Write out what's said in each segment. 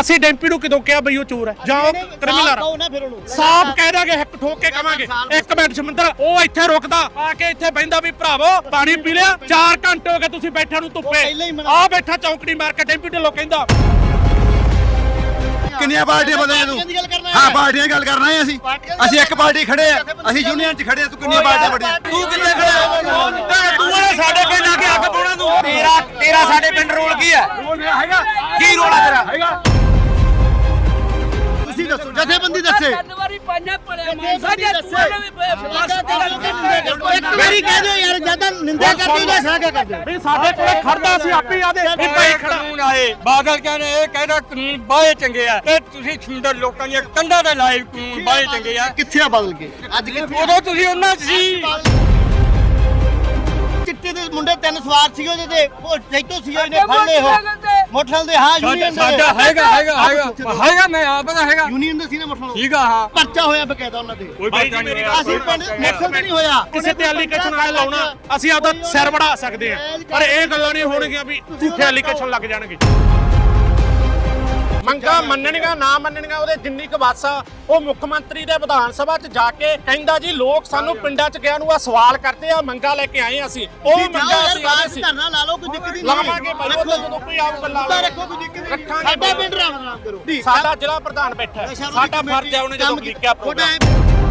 ਅਸੀਂ ਡੈਂਪੀ ਨੂੰ ਕਿਦੋਂ ਕਿਹਾ ਬਈ ਉਹ ਚੋਰ ਹੈ? ਜਾਂ ਉਹ ਕ੍ਰਿਮੀਨਲ ਕਹੋ ਨਾ ਫਿਰ ਉਹਨੂੰ। ਸਾਫ਼ ਕਹਿ ਦਾਂਗੇ ਹਿੱਕ ਠੋਕ ਕੇ ਕਵਾਂਗੇ ਇੱਕ ਮਿੰਟ ਸਮੁੰਦਰ ਉਹ ਇੱਥੇ ਰੁਕਦਾ ਆ ਕੇ ਇੱਥੇ ਬੈੰਦਾ ਵੀ ਭਰਾਵੋ ਪਾਣੀ ਪੀ ਲਿਆ 4 ਘੰਟੇ ਹੋ ਗਏ ਤੁਸੀਂ ਬੈਠਿਆਂ ਨੂੰ ਧੁੱਪੇ। ਆ ਬੈਠਾ ਚੌਂਕੜੀ ਮਾਰ ਕੇ ਡੈਂਪੀ ਢਿੱਲੋਂ ਕਹਿੰਦਾ। ਕਿੰਨੀਆਂ ਪਾਰਟੀਆਂ ਬਦਲੇ ਤੂੰ ਹਾਂ। ਪਾਰਟੀਆਂ ਦੀ ਗੱਲ ਕਰਨਾ ਹੈ ਅਸੀਂ। ਅਸੀਂ ਇੱਕ ਪਾਰਟੀ ਖੜੇ ਆ। ਅਸੀਂ ਯੂਨੀਅਨ 'ਚ ਖੜੇ ਆ ਤੂੰ ਕਿੰਨੀਆਂ ਪਾਰਟੀਆਂ ਬੜੀਆਂ? ਤੂੰ ਕਿੱਥੇ ਖੜਾ? ਤੂੰ ਵਾਲੇ ਸਾਡੇ ਪਿੰਡ ਆ ਕੇ ਅੱਗ ਪਾਉਣਾ ਤੂੰ ਤੇਰਾ ਤੇਰਾ ਸਾਡੇ ਪਿੰਡ ਰੋਲ ਕੀ ਹੈ? ਹੈਗਾ। ਕੀ ਰੋਲ ਹੈ ਤੇਰਾ? ਤੁਸੀਂ ਦੱਸੋ ਜਥੇਬੰਦੀ ਦੱਸੇ। ਜਨਵਰੀ ਪੰਜਾਂ ਪੜਿਆ ਮੈਂ ਸਾਡੇ ਦੱਸੇ। ਤੂੰ ਵੀ ਬਸ ਇੱਕ ਵਾਰੀ ਕਹਿ ਦਿਓ ਯਾਰ ਜਦਾਂ ਨਿੰਦਾ ਕਰਦੀ ਤਾਂ ਸਾਂ ਕਿਆ ਕਰਦੇ। ਵੀ ਸਾਡੇ ਕੋਲੇ ਖੜਦਾ ਸੀ ਆਪੇ ਆਦੇ। ਵੀ ਭਾਈ ਕਾਨੂੰਨ ਆਏ ਬਾਦਲ ਕਹਿੰਦੇ ਇਹ ਕਹਿੰਦਾ ਕਾਨੂੰਨ ਬਾਹੇ ਚੰਗੇ ਆ ਤੇ ਤੁਸੀਂ ਸੁੰਦਰ ਲੋਕਾਂ ਦੀਆਂ ਕੰਧਾਂ ਦੇ ਲਾਏ ਕਾਨੂੰਨ ਬਾਹੇ ਚੰਗੇ ਆ। ਕਿੱਥੇ ਆ ਬਦਲ ਕੇ? ਅੱਜ ਕਿੱਥੇ ਉਦੋਂ ਤੁਸੀਂ ਉਹਨਾਂ 'ਚ ਸੀ। ਚਿੱਟੇ ਦੇ ਮੁੰਡੇ ਤਿੰਨ ਸਵਾਰ ਸੀਗੇ ਉਹਦੇ ਤੇ ਉਹ ਜੈਤੋ ਸੀ ਉਹਨੇ ਫੜ ਲਏ ਉਹ। ਮੋਟਰਸਾਈਕਲ ਦੇ ਹਾਂ ਸਾਡਾ ਯੂਨੀਅਨ ਸਾਡਾ ਹੈਗਾ ਹੈਗਾ ਹੈਗਾ। ਹੈਗਾ ਮੈਂ ਆਪ ਦਾ ਹੈਗਾ। ਯੂਨੀਅਨ ਦੇ ਸੀ ਨਾ ਮੋਟਰਸਾਈਕਲ? ਠੀਕ ਆ ਹਾਂ। ਪਰਚਾ ਹੋਇਆ ਬਕਾਇਦਾ ਉਹਨਾਂ ਦੇ ਕੋਈ ਬਾਤ ਨਹੀਂ ਅਸੀਂ ਪਿੰਡ ਤੇ ਨਹੀਂ ਹੋਇਆ। ਕਿਸੇ ਤੇ ਐਲੀਗੇਸ਼ਨ ਆਏ ਲਾਉਣਾ ਅਸੀਂ ਆਪਦਾ ਸਿਰ ਵੜਾ ਸਕਦੇ ਆ ਪਰ ਇਹ ਗੱਲਾਂ ਨਹੀਂ ਹੋਣਗੀਆਂ ਵੀ ਝੂਠੇ ਐਲੀਗੇਸ਼ਨ ਲੱਗ ਜਾਣਗੇ। ਮੰਗਾ ਮੰਨਣੀਆਂ ਨਾ ਮੰਨਣੀਆਂ ਉਹਦੇ ਜਿੰਨੀ ਕੁ ਵੱਸ ਉਹ ਮੁੱਖ ਮੰਤਰੀ ਦੇ ਵਿਧਾਨ ਸਭਾ 'ਚ ਜਾ ਕੇ ਕਹਿੰਦਾ ਜੀ ਲੋਕ ਸਾਨੂੰ ਪਿੰਡਾਂ 'ਚ ਗਿਆ ਨੂੰ ਆ ਸਵਾਲ ਕਰਦੇ ਆ ਮੰਗਾ ਲੈ ਕੇ ਆਏ ਅਸੀਂ। ਉਹ ਮੰਗਾ ਅਸੀਂ ਆਏ ਸੀ। ਧਰਨਾ ਲਾ ਲਓ ਕੋਈ ਦਿੱਕਤ ਨਹੀਂ ਲਾਵਾਂਗੇ ਭਾਈ ਉਹ ਤਾਂ ਜਦੋਂ ਕੋਈ ਆਊ ਗੱਲਾਂ ਮੁੱਦਾ ਰੱਖੋ ਕੋਈ ਦਿੱਕਤ ਨਹੀਂ ਸਾਡਾ ਪਿੰਡ ਰਾਮ ਕਰੋ। ਸਾਡਾ ਜ਼ਿਲ੍ਹਾ ਪ੍ਰਧਾਨ ਬੈਠਾ। ਸਾਡਾ ਫਰਜ਼ ਹੈ ਉਹਨੇ ਜਦੋਂ ਲਿਖਿਆ ਪ੍ਰੋਗਰਾਮ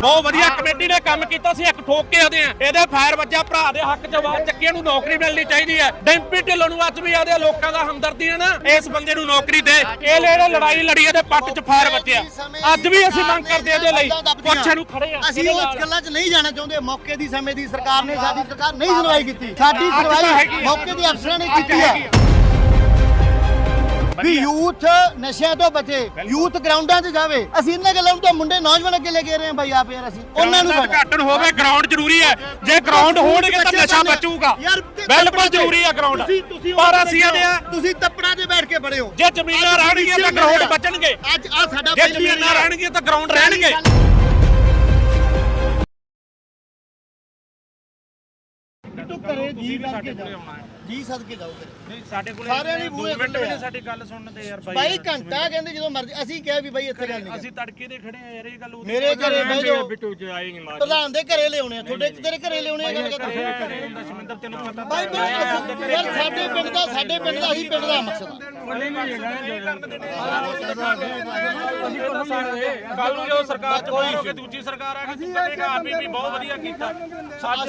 ਬਹੁਤ ਵਧੀਆ ਕਮੇਟੀ ਨੇ ਕੰਮ ਕੀਤਾ ਸੀ ਇੱਕ ਠੋਕ ਕੇ ਆਦੇ ਆ ਇਹਦੇ ਫਾਇਰ ਵੱਜਾ ਭਰਾ ਦੇ ਹੱਕ ਚ ਆਵਾਜ਼ ਚੱਕੀ ਨੂੰ ਨੌਕਰੀ ਮਿਲਣੀ ਚਾਹੀਦੀ ਹੈ। ਡੈਂਪੀ ਢਿੱਲੋਂ ਨੂੰ ਅੱਜ ਵੀ ਆਦੇ ਲੋਕਾਂ ਦਾ ਹਮਦਰਦੀ ਹੈ ਨਾ ਇਸ ਬੰਦੇ ਨੂੰ ਨੌਕਰੀ ਦੇ। ਇਹ ਜਿਹੜੇ ਲੜਾਈ ਲੜੀ ਇਹਦੇ ਪੱਟ ਚ ਫਾਇਰ ਵੱਜਿਆ। ਅੱਜ ਵੀ ਅਸੀਂ ਮੰਗ ਕਰਦੇ ਇਹਦੇ ਲਈ ਪੁੱਛੇ ਨੂੰ ਖੜੇ ਆ। ਅਸੀਂ ਉਸ ਗੱਲਾਂ 'ਚ ਨਹੀਂ ਜਾਣਾ ਚਾਹੁੰਦੇ ਮੌਕੇ ਦੀ ਸਮੇਂ ਦੀ ਸਰਕਾਰ ਨੇ ਸਾਡੀ ਸਰਕਾਰ ਨਹੀਂ ਸੁਣਵਾਈ ਕੀਤੀ। ਸਾਡੀ ਸੁਣਵਾਈ ਮੌਕੇ ਦੇ ਅਫਸਰਾਂ ਨੇ ਕੀਤੀ ਹੈ ਵੀ ਯੂਥ ਨਸ਼ਿਆਂ ਤੋਂ ਬਚੇ ਯੂਥ ਗਰਾਊਂਡਾਂ 'ਚ ਜਾਵੇ। ਅਸੀਂ ਇਹਨਾਂ ਗੱਲਾਂ ਨੂੰ ਤਾਂ ਮੁੰਡੇ ਨੌਜਵਾਨ ਅੱਗੇ ਲੈ ਕੇ ਰਹੇ ਹਾਂ ਭਾਈ ਆਪ ਯਾਰ ਅਸੀਂ। ਉਹਨਾਂ ਨੂੰ ਘਟਣ ਹੋਵੇ ਗਰਾਊਂਡ ਜ਼ਰੂਰੀ ਹੈ। ਜੇ ਗਰਾਊਂਡ ਹੋਣਗੇ ਤਾਂ ਨਸ਼ਾ ਬਚੂਗਾ। ਬਿਲਕੁਲ ਜ਼ਰੂਰੀ ਹੈ ਗਰਾਊਂਡ। ਪਰ ਅਸੀਂ ਇਹਦੇ ਆ ਤੁਸੀਂ ਤੱਪੜਾਂ 'ਤੇ ਬੈਠ ਕੇ ਬੜੇ ਹੋ। ਜੇ ਜ਼ਮੀਨਾਂ ਰਹਿਣਗੀਆਂ ਤਾਂ ਗਰਾਊਂਡ ਬਚਣਗੇ। ਅੱਜ ਆ ਸਾਡਾ ਜੇ ਜ਼ਮੀਨਾਂ ਰਹਿਣਗੀਆਂ ਤਾਂ ਗਰਾਊਂਡ ਰਹਿਣਗੇ। ਤੂੰ ਕਰੇ ਜੀ ਸਦਕੇ ਜਾਓ ਜੀ ਸਦਕੇ ਜਾਓ ਫਿਰ। ਨਹੀਂ ਸਾਡੇ ਕੋਲੇ ਸਾਰਿਆਂ ਨੇ ਬੂਹੇ ਮਿੰਟ ਵੀ ਖੁੱਲੇ ਨਹੀਂ ਆ। ਸਾਡੀ ਗੱਲ ਸੁਣਨ ਦੇ ਯਾਰ ਬਾਈ। ਘੰਟਾ ਕਹਿੰਦੇ ਜਦੋਂ ਮਰਜ਼ੀ ਅਸੀਂ ਕਿਹਾ ਵੀ ਬਾਈ ਇੱਥੇ ਗੱਲ ਨਹੀਂ ਅਸੀਂ ਤੜਕੇ ਦੇ ਖੜੇ ਆ ਯਾਰ ਇਹ ਗੱਲ ਉਹਦੀ- ਮੇਰੇ ਘਰੇ ਬਹਿ ਜਾਓ। ਬਿੱਟੂ ਚ ਆਏਗੀ ਮਾਰ ਪ੍ਰਧਾਨ ਦੇ ਘਰੇ ਲਿਆਉਣੇ ਆ ਤੁਹਾਡੇ ਤੇਰੇ ਘਰੇ ਲਿਆਉਣੇ ਆ ਗੱਲ ਕਰਦੇ ਘਰੇ ਹੁੰਦਾ ਸ਼ਮਿੰਦਰ ਤੈਨੂੰ ਪਤਾ ਬਾਈ ਬਾਈ ਅਸੀਂ- ਯਾਰ ਸਾਡੇ ਪਿੰਡ ਦਾ ਸਾਡੇ ਪਿੰਡ ਦਾ ਹੀ ਪਿੰਡ ਦਾ ਮਕਸਦ ਆ। ਕੱਲ ਨੂੰ ਜਦੋਂ ਸਰਕਾਰ ਚ ਬਾਹਰ ਹੋ ਕੇ ਦੂਜੀ ਸਰਕਾਰ ਆ ਗਈ ਤੂੰ ਕਹੇਗਾ ਆਪ ਵੀ ਬਹੁਤ ਵਧੀਆ ਕੀਤਾ ਅੱਜ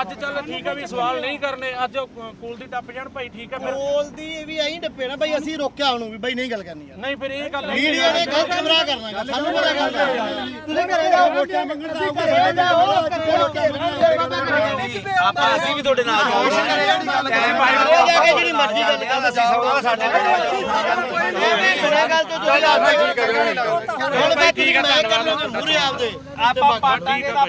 ਅੱਜ ਚੱਲ ਠੀਕ ਆ ਵੀ ਸਵਾਲ ਨਹੀਂ ਕਰਨੇ ਅੱਜ ਉਹ ਕੋਲ ਦੀ ਟੱਪ ਜਾਣ ਭਾਈ ਠੀਕ ਆ ਫਿਰ ਕੋਲ ਦੀ ਇਹ ਵੀ ਐਂ ਡੱਪੇ ਨਾ ਬਾਈ ਅਸੀਂ ਰੋਕਿਆ ਉਹਨੂੰ ਵੀ ਬਾਈ ਨਹੀਂ ਗੱਲ ਕਰਨੀ ਯਾਰ ਨਹੀਂ ਫਿਰ ਇਹ ਗੱਲ ਨਹੀਂ ਮੀਡੀਆ ਨੇ ਗਲਤ ਕਮਰਾ ਕਰਨਾ ਗਾ, ਸਾਨੂੰ ਪਤਾ ਗੱਲ ਹੈ ਤੁਸੀਂ ਘਰੇ ਜਾਓ ਵੋਟਾਂ ਮੰਗਣ ਤਾਂ ਆਓ ਘਰੇ ਜਾਓ ਘਰੇ ਵੋਟਾਂ ਮੰਗਣ ਆਪਾਂ ਅਸੀਂ ਵੀ ਤੁਹਾਡੇ ਨਾਲ ਜਾ ਕੇ ਜਿਹੜੀ ਮਰਜ਼ੀ ਗੱਲ ਕਰਦਾ ਸੌਦਾ ਸਾਡੇ ਬਿਨਾਂ ਗੱਲ ਤੋਂ ਤੁਸੀਂ ਆਪ ਹੁਣ ਮੈਂ ਠੀਕ ਮੈਂ ਕਰਨਾ ਮੂਰੇ ਆਪਦੇ ਆਪਾਂ ਪਾਰਟੀ ਦਾ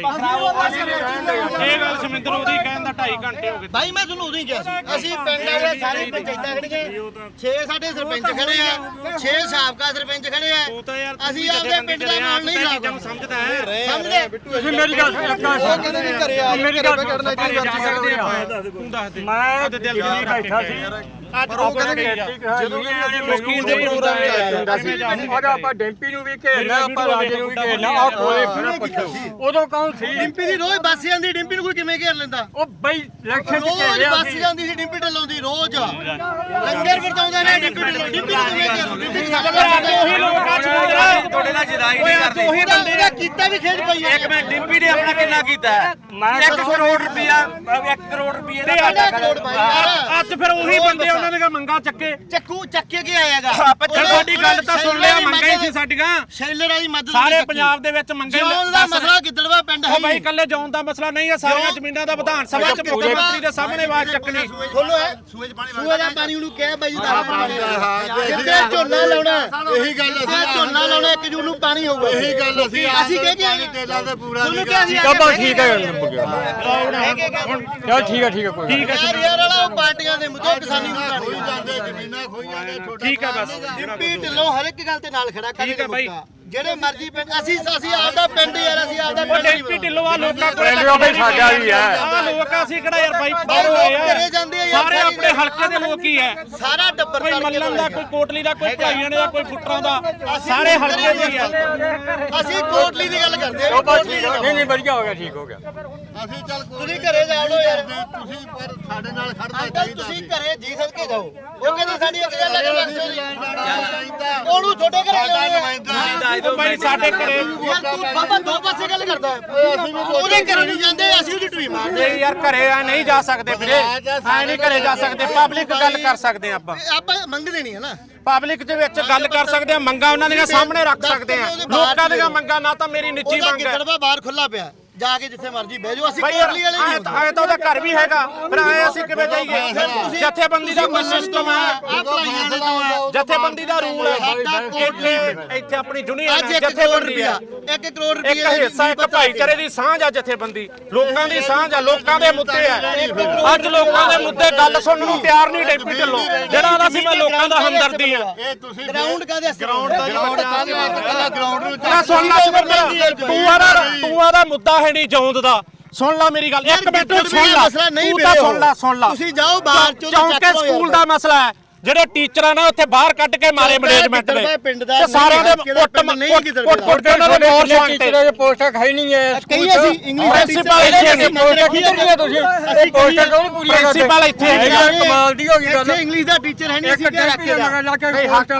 ਇਹ ਗੱਲ ਸਮਿੰਦਰ ਉਹਦੀ ਕਹਿਣ ਦਾ 2.5 ਘੰਟੇ ਹੋ ਗਏ ਭਾਈ ਮੈਂ ਤੁਹਾਨੂੰ ਉਦੋਂ ਹੀ ਕਿਹਾ ਸੀ। ਅਸੀਂ ਪਿੰਡ ਵਾਲੇ ਸਾਰੇ ਪੰਚਾਇਤਾਂ ਖੜੀਆਂ। 6 ਸਾਡੇ ਸਰਪੰਚ ਖੜੇ ਆ। 6 ਸਾਬਕਾ ਸਰਪੰਚ ਖੜੇ ਆ। ਤੂੰ ਤਾਂ ਅਸੀਂ ਆਪਦੇ ਪਿੰਡ ਦਾ ਮਾਣ ਨਹੀਂ ਲਾਗਾ ਸਮਝਦਾ ਹੈ। ਸਮਝਦੇ ਤੁਸੀਂ ਮੇਰੀ ਗੱਲ ਸੁਣੋ ਘਰੇ ਆ ਮੇਰੀ ਗੱਲ ਸੁਣੋ ਜਾ ਸਕਦੇ ਆ ਤੂੰ ਦੱਸ ਦੇ ਮੈਂ ਤੇ ਦਿਲ ਬੈਠਾ ਸੀ। ਅੱਜ ਉਹ ਕਹਿੰਦੇ ਜਦੋਂ ਵਕੀਲ ਦੇ ਪ੍ਰੋਗਰਾਮ ਤੇ ਆਇਆ ਹੁੰਦਾ ਸੀ। ਉਹਦਾ ਆਪਾਂ ਡੈਂਪੀ ਨੂੰ ਵੀ ਘੇਰਨਾ ਆਪਾਂ ਰਾਜੇ ਨੂੰ ਵੀ ਘੇਰਨਾ ਆ ਕੋਲੇ ਫਿਰ ਪੁੱਛੋ। ਉਦੋਂ ਕੌਣ ਸੀ? ਡਿੰਪੀ ਦੀ ਰੋਜ਼ ਬੱਸ ਜਾਂਦੀ ਡਿੰਪੀ ਨੂੰ ਕੋਈ ਕਿਵੇਂ ਘੇਰ ਲੈਂਦਾ? ਉਹ ਬਈ ਇਲੈਕਸ਼ਨ ਚ ਰੋਜ਼ ਘੇਰਿਆ ਬੱਸ ਸੀ। ਜਾਂਦੀ ਸੀ ਡਿੰਪੀ ਢੱਲੋਂ ਦੀ ਰੋਜ਼। ਲੰਗਰ ਵਰਤਾਉਂਦਾ ਨੇ ਡਿੰਪੀ ਢੱਲੋਂ। ਡਿੰਪੀ ਨੂੰ ਕਿਵੇਂ ਘੇਰ ਡਿੰਪੀ ਉਹੀ ਲੋਕ ਅੱਜ ਤੁਹਾਡੇ ਨਾਲ ਜਦਾਈ ਨਹੀਂ ਕਰਦੇ। ਉਹੀ ਬੰਦੇ ਦਾ ਕੀਤਾ ਵੀ ਖੇਡ ਪਈ ਇੱਕ ਮਿੰਟ ਡਿੰਪੀ ਨੇ ਆਪਣਾ ਕਿੰਨਾ ਕੀਤਾ? ਹੈ ਮੈਂ 1 ਕਰੋੜ ਰੁਪਇਆ 1 ਕਰੋੜ ਰੁਪਏ ਦਾ ਸਾਡਾ ਕਰੋੜ ਭਾਈ ਯਾਰ ਅੱਜ ਫਿਰ ਉਹੀ ਬੰਦੇ ਉਹਨਾਂ ਨੇ ਮੰਗਾ ਚੱਕੇ ਚੱਕੂ ਚੱਕੇ ਕੇ ਆਏਗਾ ਫਿਰ ਤੁਹਾਡੀ ਗੱਲ ਤਾਂ ਸੁਣ ਲਿਆ ਮੰਗਾ ਹੀ ਸੀ ਸਾਡੀਆਂ ਸ਼ੈਲਰ ਵਾਲੀ ਮਦਦ ਸਾਰੇ ਪੰਜਾਬ ਦੇ ਵਿੱਚ ਮੰਗੇ ਜੌਨ ਦਾ ਮਸਲਾ ਗਿੱਦੜਵਾ ਪਿੰਡ ਹੈ ਉਹ ਬਾਈ ਕੱਲੇ ਜੌਨ ਦਾ ਮਸਲਾ ਨਹੀਂ ਹੈ ਸਾਰੀਆਂ ਜ਼ਮੀਨਾਂ ਦਾ ਵਿਧਾਨ ਸਭਾ ਚ ਮੁੱਖ ਮੰਤਰੀ ਦੇ ਸਾਹਮਣੇ ਆਵਾਜ਼ ਚੱਕਣੀ ਖੋਲੋ ਹੈ ਸੂਏ ਦਾ ਪਾਣੀ ਉਹਨੂੰ ਕਹਿ ਬਾਈ ਜੀ ਦਾ ਜਿੱਥੇ ਝੋਨਾ ਲਾਉਣਾ ਇਹੀ ਗੱਲ ਜਿੱਥੇ ਝੋਨਾ ਲਾਉਣਾ ਇੱਕ ਜੂਨ ਨੂੰ ਪਾਣੀ ਹੋਊਗਾ ਇਹੀ ਗੱਲ ਅਸੀਂ ਅਸੀਂ ਕਹਿ ਕੇ ਤੇਲਾ ਤੇ ਪੂਰਾ ਸੀ ਚਲੋ ਠੀਕ ਹੈ ਹੁਣ ਚਲ ਠੀਕ ਹੈ ਠੀਕ ਹੈ ਕੋਈ ਠੀਕ ਹੈ ਯਾਰ ਯਾਰ ਵਾਲਾ ਉਹ ਪਾਰਟੀਆਂ ਦੇ ਮੁੱਦੇ ਕਿਸਾਨੀ ਨੂੰ ਜਾਂਦੇ ਜ਼ਮੀਨਾਂ ਠੀਕ ਹੈ ਬਸ ਡਿੰਪੀ ਢਿੱਲੋਂ ਹਰ ਇੱਕ ਗੱਲ ਤੇ ਨਾਲ ਖੜਾ ਕਦੇ ਠੀਕ ਹੈ ਬਾਈ। ਜਿਹੜੇ ਮਰਜ਼ੀ ਪਿੰਡ ਅਸੀਂ ਅਸੀਂ ਆਪਦਾ ਪਿੰਡ ਯਾਰ ਅਸੀਂ ਆਪਦਾ ਪਿੰਡ ਨਹੀਂ ਡੈਂਪੀ ਢਿੱਲੋਂ ਆ ਲੋਕਾਂ ਕੋਲ ਪਿੰਡ ਉਹ ਵੀ ਸਾਡਾ ਵੀ ਹੈ। ਆ। ਲੋਕ ਆ, ਅਸੀਂ ਕਿਹੜਾ ਯਾਰ ਬਾਈ ਬਾਹਰ ਆਏ ਆ। ਕਰੇ ਜਾਂਦੇ ਆ ਯਾਰ ਸਾਰੇ ਸਾਰੀ ਆਪਣੇ ਹਲਕੇ ਦੇ ਲੋਕ ਹੀ ਹੈ। ਸਾਰਾ ਟੱਬਰ ਕੋਈ ਤੜਕੇ ਮੱਲਣ ਦਾ ਕੋਈ ਕੋਟਲੀ ਦਾ ਕੋਈ ਭਾਈਆਂ ਦਾ ਕੋਈ ਫੁੱਟਰਾਂ ਦਾ ਸਾਰੇ ਹਲਕੇ ਦੇ ਹੀ ਆ ਅਸੀਂ ਕੋਟਲੀ ਦੀ ਗੱਲ ਕਰਦੇ ਆ ਉਹ ਬਸ ਨਹੀਂ ਨਹੀਂ ਵਧੀਆ ਹੋ ਗਿਆ ਠੀਕ ਹੋ ਗਿਆ। ਅਸੀਂ ਚੱਲ ਤੁਸੀਂ ਘਰੇ ਜਾਓ ਯਾਰ। ਤੁਸੀਂ ਪਰ ਸਾਡੇ ਨਾਲ ਖੜਨਾ ਅੰਕਲ ਤੁਸੀਂ ਘਰੇ ਜੀ ਸਦਕੇ ਜਾਓ। ਉਹ ਕਹਿੰਦੇ ਸਾਡੀ ਇੱਕ ਗੱਲ ਲੱਗ ਜੀ ਚਾਹੀਦਾ। ਉਹਨੂੰ ਛੋਟੇ ਘਰੇ ਲਿਆਉਣੇ ਨੁਮਾਇੰਦਾ ਉਹ ਬਾਈ ਸਾਡੇ ਘਰੇ ਯਾਰ ਤੂੰ ਬਾਬਾ ਦੋ ਪਾਸੇ ਗੱਲ ਕਰਦਾ। ਉਹਦੇ ਘਰੇ ਨਹੀਂ ਜਾਂਦੇ ਅਸੀਂ ਉਹਦੀ ਟੂਈ ਮਾਰਦੇ ਨਹੀਂ ਯਾਰ ਘਰੇ ਆ ਨਹੀਂ ਜਾ ਸਕਦੇ ਵੀਰੇ। ਐ ਨਹੀਂ ਘਰੇ ਜਾ ਸਕਦੇ ਪਬਲਿਕ ਗੱਲ ਕਰ ਸਕਦੇ ਆਪਾਂ। ਆਪਾਂ ਮੰਗਦੇ ਨਹੀਂ ਹੈ ਨਾ। ਪਬਲਿਕ ਦੇ ਵਿੱਚ ਗੱਲ ਕਰ ਸਕਦੇ ਆ ਮੰਗਾਂ ਉਹਨਾਂ ਦੀਆਂ ਸਾਹਮਣੇ ਰੱਖ ਸਕਦੇ ਆ ਲੋਕਾਂ ਦੀਆਂ ਮੰਗਾਂ ਨਾ ਤਾਂ ਮੇਰੀ ਨਿੱਜੀ ਮੰਗ ਹੈ। ਬਾਹਰ ਖੁੱਲਾ ਪਿਆ। ਜਾ ਕੇ ਜਿੱਥੇ ਮਰਜ਼ੀ ਬਹਿ ਜਾਓ ਅਸੀਂ ਕੋਟਲੀ ਵਾਲੇ ਨਹੀਂ ਐ ਤਾਂ ਉਹਦਾ ਘਰ ਵੀ ਹੈਗਾ ਫਿਰ ਐ ਅਸੀਂ ਕਿਵੇਂ ਜਾਈਏ? ਜਥੇਬੰਦੀ ਦਾ ਕੋਈ ਸਿਸਟਮ ਹੈ ਭਲਾਈਆਂ ਦੇ ਜਥੇਬੰਦੀ ਦਾ ਰੂਲ ਹੈ। ਸਾਡਾ ਇੱਥੇ ਇੱਥੇ ਆਪਣੀ ਯੂਨੀਅਨ ਅੱਜ ਹੈ 1 ਕਰੋੜ ਜਥੇਬੰਦੀ ਹੈ। ਰੁਪਇਆ 1 ਕਰੋੜ ਰੁਪਇਆ ਇੱਕ ਹਿੱਸਾ ਇੱਕ ਭਾਈਚਾਰੇ ਦੀ ਸਾਂਝ ਆ ਜਥੇਬੰਦੀ। ਲੋਕਾਂ ਦੀ ਸਾਂਝ ਆ ਲੋਕਾਂ ਦੇ ਮੁੱਦੇ ਆ। ਅੱਜ ਲੋਕਾਂ ਦੇ ਮੁੱਦੇ ਗੱਲ ਸੁਣਨ ਨੂੰ ਤਿਆਰ ਨਹੀਂ ਡੈਪੀ ਢਿੱਲੋਂ। ਜਿਹੜਾ ਆਦਾ ਸੀ ਮੈਂ ਲੋਕਾਂ ਦਾ ਹਮਦਰਦੀ ਆ। ਇਹ ਤੁਸੀਂ ਗਰਾਊਂਡ ਗਰਾਊਂਡ ਦਾ ਗਰਾਊਂਡ ਨੂੰ ਤੂੰ ਆਦਾ ਤੂੰ ਆਦਾ ਮੁੱਦਾ ਹੈ ਨਹੀਂ ਜੌਂਦ ਦਾ। ਸੁਣ ਲੈ ਮੇਰੀ ਗੱਲ। ਇੱਕ ਮਿੰਟ ਸੁਣ ਲੈ। ਮਸਲਾ ਨਹੀਂ ਤੂੰ ਤਾਂ ਵੀਰੇ ਸੁਣ ਲੈ ਸੁਣ ਲੈ। ਤੁਸੀਂ ਜਾਓ ਬਾਹਰ ਚੋਂ ਚੌਂਕੇ ਸਕੂਲ ਦਾ ਮਸਲਾ ਹੈ। ਜਿਹੜੇ ਟੀਚਰਾਂ ਨੇ ਉੱਥੇ ਬਾਹਰ ਕੱਢ ਕੇ ਮਾਰੇ ਮੈਨੇਜਮੈਂਟ ਨੇ। ਤੇ ਸਾਰਿਆਂ ਦੇ ਨਹੀਂ, ਕੁੱਟ ਨਹੀਂ ਕੁੱਟ। ਕੁੱਟ ਕੇ ਉਹਨਾਂ ਦੇ ਮੋਰ ਸਵਾਂਗਤੇ ਟੀਚਰਾਂ ਦੇ ਪੋਸਟਾਂ ਖਾਈ ਨਹੀਂ ਹੈ ਕਈ ਅਸੀਂ ਇੰਗਲਿਸ਼ ਦਾ ਪ੍ਰਿੰਸੀਪਲ ਇੱਥੇ ਅਸੀਂ ਪੋਸਟਾਂ ਕੀ ਕਰੀਆਂ ਤੁਸੀਂ? ਇਹ ਪੋਸਟਾਂ ਕੌਣ ਪੂਰੀਆਂ ਕਰਦੇ? ਪ੍ਰਿੰਸੀਪਲ ਇੱਥੇ। ਗੱਲ ਕਮਾਲ ਦੀ ਹੋ ਗਈ ਗੱਲ। ਇੱਥੇ ਇੰਗਲਿਸ਼ ਦਾ ਟੀਚਰ ਹੈ ਨਹੀਂ ਇੱਕ ਅਸੀਂ ਕਿਹਾ ਰੱਖ ਦਾ ਨਹੀਂ, ਹੱਕ-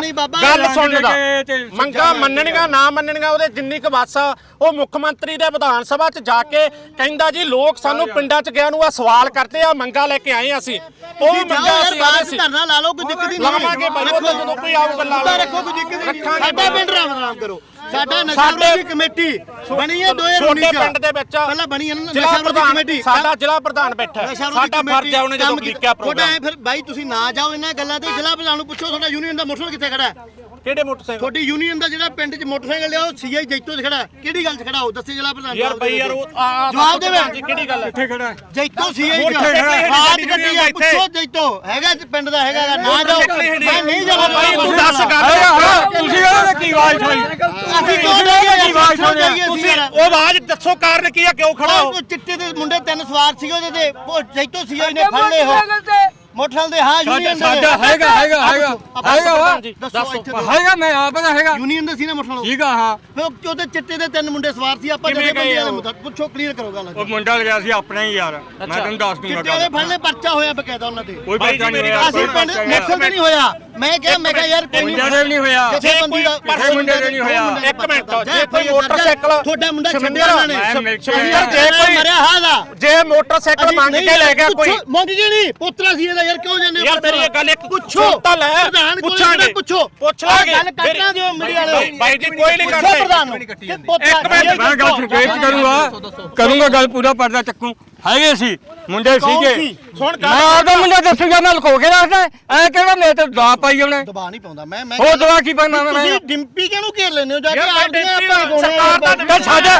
ਨਹੀਂ ਬਾਬਾ, ਗੱਲ ਰੰਗ ਸੁਣ ਲੈ ਦਾ ਤੇ ਮੰਗਾ ਮੰਨਣੀਆਂ ਨਾ ਮੰਨਣੀਆਂ ਉਹਦੇ ਜਿੰਨੀ ਕੁ ਵੱਸ ਆ ਉਹ ਮੁੱਖ ਮੰਤਰੀ ਦੇ ਵਿਧਾਨ ਸਭਾ 'ਚ ਜਾ ਕੇ ਕਹਿੰਦਾ ਜੀ ਲੋਕ ਸਾਨੂੰ ਪਿੰਡਾਂ 'ਚ ਗਿਆ ਨੂੰ ਆ ਸਵਾਲ ਕਰਦੇ ਆ ਮੰਗਾ ਲੈ ਕੇ ਆਏ ਆ ਅਸੀਂ। ਉਹ ਮੰਗਾ ਯਾਰ ਸੀ ਧਰਨਾ ਲਾ ਲਓ ਕੋਈ ਦਿੱਕਤ ਨਹੀਂ ਲਾਵਾਂਗੇ ਤਾਂ ਜਦੋਂ ਕੋਈ ਆਊਗਾ ਲਾ ਲਓ। ਰੱਖੋ ਕੋਈ ਦਿੱਕਤ ਨਹੀਂ ਸਾਡਾ ਪਿੰਡ ਰਾਮ ਰਾਮ ਕਰੋ। ਸਾਡਾ ਨਸ਼ਾ ਵਿਰੋਧੀ ਕਮੇਟੀ ਬਣੀ ਹੈ 2019 ਛੋਟੇ ਚ। ਪਿੰਡ ਦੇ ਵਿੱਚ ਪਹਿਲਾਂ ਬਣੀ ਹੈ ਨਸ਼ਾ ਪ੍ਰਧਾਨ ਕਮੇਟੀ। ਸਾਡਾ ਜ਼ਿਲ੍ਹਾ ਪ੍ਰਧਾਨ ਬੈਠਾ ਸਾਡਾ ਫਰਜ਼ ਹੈ ਉਹਨੇ ਜਦੋਂ ਲਿਖਿਆ ਤੁਹਾਡਾ ਪ੍ਰੋਗਰਾਮ ਐਂ ਫਿਰ ਬਾਈ ਤੁਸੀਂ ਨਾ ਜਾਓ ਇਹਨਾਂ ਗੱਲਾਂ ਤੇ। ਜ਼ਿਲ੍ਹਾ ਪ੍ਰਧਾਨ ਨੂੰ ਪੁੱਛੋ ਤੁਹਾਡਾ ਯੂਨੀਅਨ ਦਾ ਮੋਟਰਸਾਈਕਲ ਕਿੱਥੇ ਖੜਾ ਹੈ? ਕਿਹੜੇ ਮੋਟਰਸਾਈਕਲ? ਤੁਹਾਡੀ ਯੂਨੀਅਨ ਦਾ ਜਿਹੜਾ ਪਿੰਡ 'ਚ ਮੋਟਰਸਾਈਕਲ ਲਿਆ ਉਹ ਸੀਆਈ ਜੈਤੋ 'ਚ ਖੜਾ ਹੈ। ਕਿਹੜੀ ਗੱਲ 'ਚ ਖੜਾ ਉਹ? ਦੱਸੇ ਜ਼ਿਲ੍ਹਾ ਪ੍ਰਧਾਨ ਯਾਰ ਬਈ ਦੇ ਯਾਰ। ਉਹ ਜਵਾਬ ਦੇਵੇ ਕਿਹੜੀ ਗੱਲ ਹੈ? ਕਿੱਥੇ ਖੜਾ ਹੈ? ਜੈਤੋ ਸੀਆਈ ਮੋਟਰਸਾਈਕਲ ਹੀ। ਨਹੀਂ ਹਾਥ ਸਾਡੀ ਗੱਡੀ ਆ ਦਾ ਪੁੱਛੋ ਜੈਤੋ ਹੈਗਾ ਪਿੰਡ ਦਾ ਹੈਗਾ ਨਾ ਜਾਓ। ਮੈਂ ਨਹੀਂ ਜਾਣਾ ਬਾਈ ਤੂੰ ਦੱਸ ਗੱਲ। ਤੁਸੀਂ ਉਹਨਾਂ ਕੀ ਆਵਾਜ਼ ਹੋਈ ਅਸੀਂ ਕਿਉਂ ਕੀ ਆਵਾਜ਼ ਅਸੀਂ ਤੁਸੀਂ। ਉਹ ਆਵਾਜ਼ ਦੱਸੋ ਕਾਰਨ ਕੀ ਆ? ਕਿਉਂ ਖੜਾ ਹੋ? ਚਿੱਟੇ ਦੇ ਮੁੰਡੇ ਤਿੰਨ ਸਵਾਰ ਸੀਗੇ ਉਹਦੇ ਤੇ। ਉਹ ਜੈਤੋ ਸੀਆਈ ਨੇ ਫੜ ਲਏ ਉਹ। ਮੋਟਰਸਾਈਕਲ ਦੇ ਹਾਂ ਯੂਨੀਅਨ ਦੇ। ਸਾਡਾ ਹੈਗਾ ਹੈਗਾ ਹੈਗਾ। ਹੈਗਾ ਵਾ। ਦੱਸੋ ਇੱਥੇ। ਹੈਗਾ ਮੈਂ ਆਪ ਦਾ ਹੈਗਾ। ਯੂਨੀਅਨ ਦੇ ਸੀ ਨਾ ਮੋਟਰਸਾਈਕਲ। ਠੀਕ ਆ ਹਾਂ। ਫਿਰ ਉਹ- ਉਹਦੇ ਚਿੱਟੇ ਦੇ ਤਿੰਨ ਮੁੰਡੇ ਸਵਾਰ ਸੀ ਆਪਾਂ ਜਿਹੜੇ ਬੰਦੇ ਵਾਲੇ? ਮੁੱਦਾ ਪੁੱਛੋ ਕਲੀਅਰ ਕਰੋ ਗੱਲ। ਉਹ ਮੁੰਡਾ ਲਿਆ ਸੀ ਆਪਣਾ ਹੀ ਯਾਰ। ਮੈਂ ਤੈਨੂੰ ਦੱਸ ਦੂੰਗਾ ਚਿੱਟੇ ਵਾਲੇ ਗੱਲ। ਫੜ ਲਏ ਪਰਚਾ ਹੋਇਆ ਬਕਾਇਦਾ ਉਹਨਾਂ ਤੇ। ਕੋਈ ਪਰਚਾ ਨਹੀਂ ਮੇਰੀ ਹੋਇਆ ਅਸੀਂ ਪਿੰਡ ਪਰਚਾ ਨਹੀਂ ਮੈਕਸਲ ਤੇ ਨਹੀਂ ਹੋਇਆ। ਮੈਂ ਕਿਹਾ ਮੈਂ ਕਿਹਾ ਯਾਰ ਕੋਈ ਮੁੰਡੇ ਦੇ ਨਹੀਂ ਹੋਇਆ। ਜੇ ਬੰਦੀ ਦਾ ਕਿਸੇ ਮੁੰਡੇ ਦੇ ਨਹੀਂ ਹੋਇਆ। ਇੱਕ ਮਿੰਟ, ਜੇ ਕੋਈ ਮੋਟਰਸਾਈਕਲ- ਤੁਹਾਡਾ ਮੁੰਡਾ ਛੱਡਿਆ ਉਹਨਾਂ ਨੇ। ਜੇ ਕੋਈ- ਮਰਿਆ ਹਾਲਾ ਜੇ ਮੋਟਰਸਾਈਕਲ ਮੰਗ ਕੇ ਲੈ ਗਿਆ ਕੋਈ। ਮੰਗ ਕੇ ਨਹੀਂ। ਪੁੱਤਰਾ ਸੀ ਇਹਦਾ ਯਾਰ ਕਿਉਂ ਜਾਂਦੇ ਯਾਰ ਇਹ ਗੱਲ ਇੱਕ ਪੁੱਛੋ ਤਾਂ ਲੈ ਪ੍ਰਧਾਨ ਕੋਲ ਪੁੱਛਾਂਗੇ। ਪੁੱਛੋ। ਪੁੱਛ ਲਾਂਗੇ। ਗੱਲ ਕੱਟਣਾ ਦਿਓ ਮੇਰੀ ਵਾਲੇ ਬਾਈ- ਜੀ ਕੋਈ ਨਹੀਂ ਕਰਦੇ। ਇੱਕ ਮਿੰਟ, ਮੈਂ ਗੱਲ ਸੰਕੇਤ ਕਰੂੰਗਾ ਕਰੂੰਗਾ ਗੱਲ ਪੂਰਾ ਪਰਦਾ ਚੱਕੂ। ਹੈਗੇ ਸੀ ਮੁੰਡੇ ਸੀਗੇ? ਸੁਣ ਮੈਂ ਆਪਦਾ ਮੁੰਡਾ ਦੱਸੂਗਾ ਮੈਂ ਲੁਕੋ ਕੇ ਰੱਖਦਾ ਐ ਕਿਹੜਾ ਮੇਰੇ ਤੇ ਦਾ ਪਾਈ ਉਹਨੇ? ਦਬਾ ਨਹੀਂ ਪਾਉਂਦਾ। ਮੈਂ ਮੈਂ ਉਹ ਦਵਾ ਕੀ ਪਾਉਣਾ ਮੈਂ? ਤੁਸੀਂ ਡਿੰਪੀ ਕਿਹਨੂੰ ਘੇਰ ਲੈਂਦੇ ਹੋ? ਜਾ ਕੇ ਮੈਂ ਡਿੰਪੀ ਆਪਾਂ ਦਾ ਤੇ ਸਾਡੇ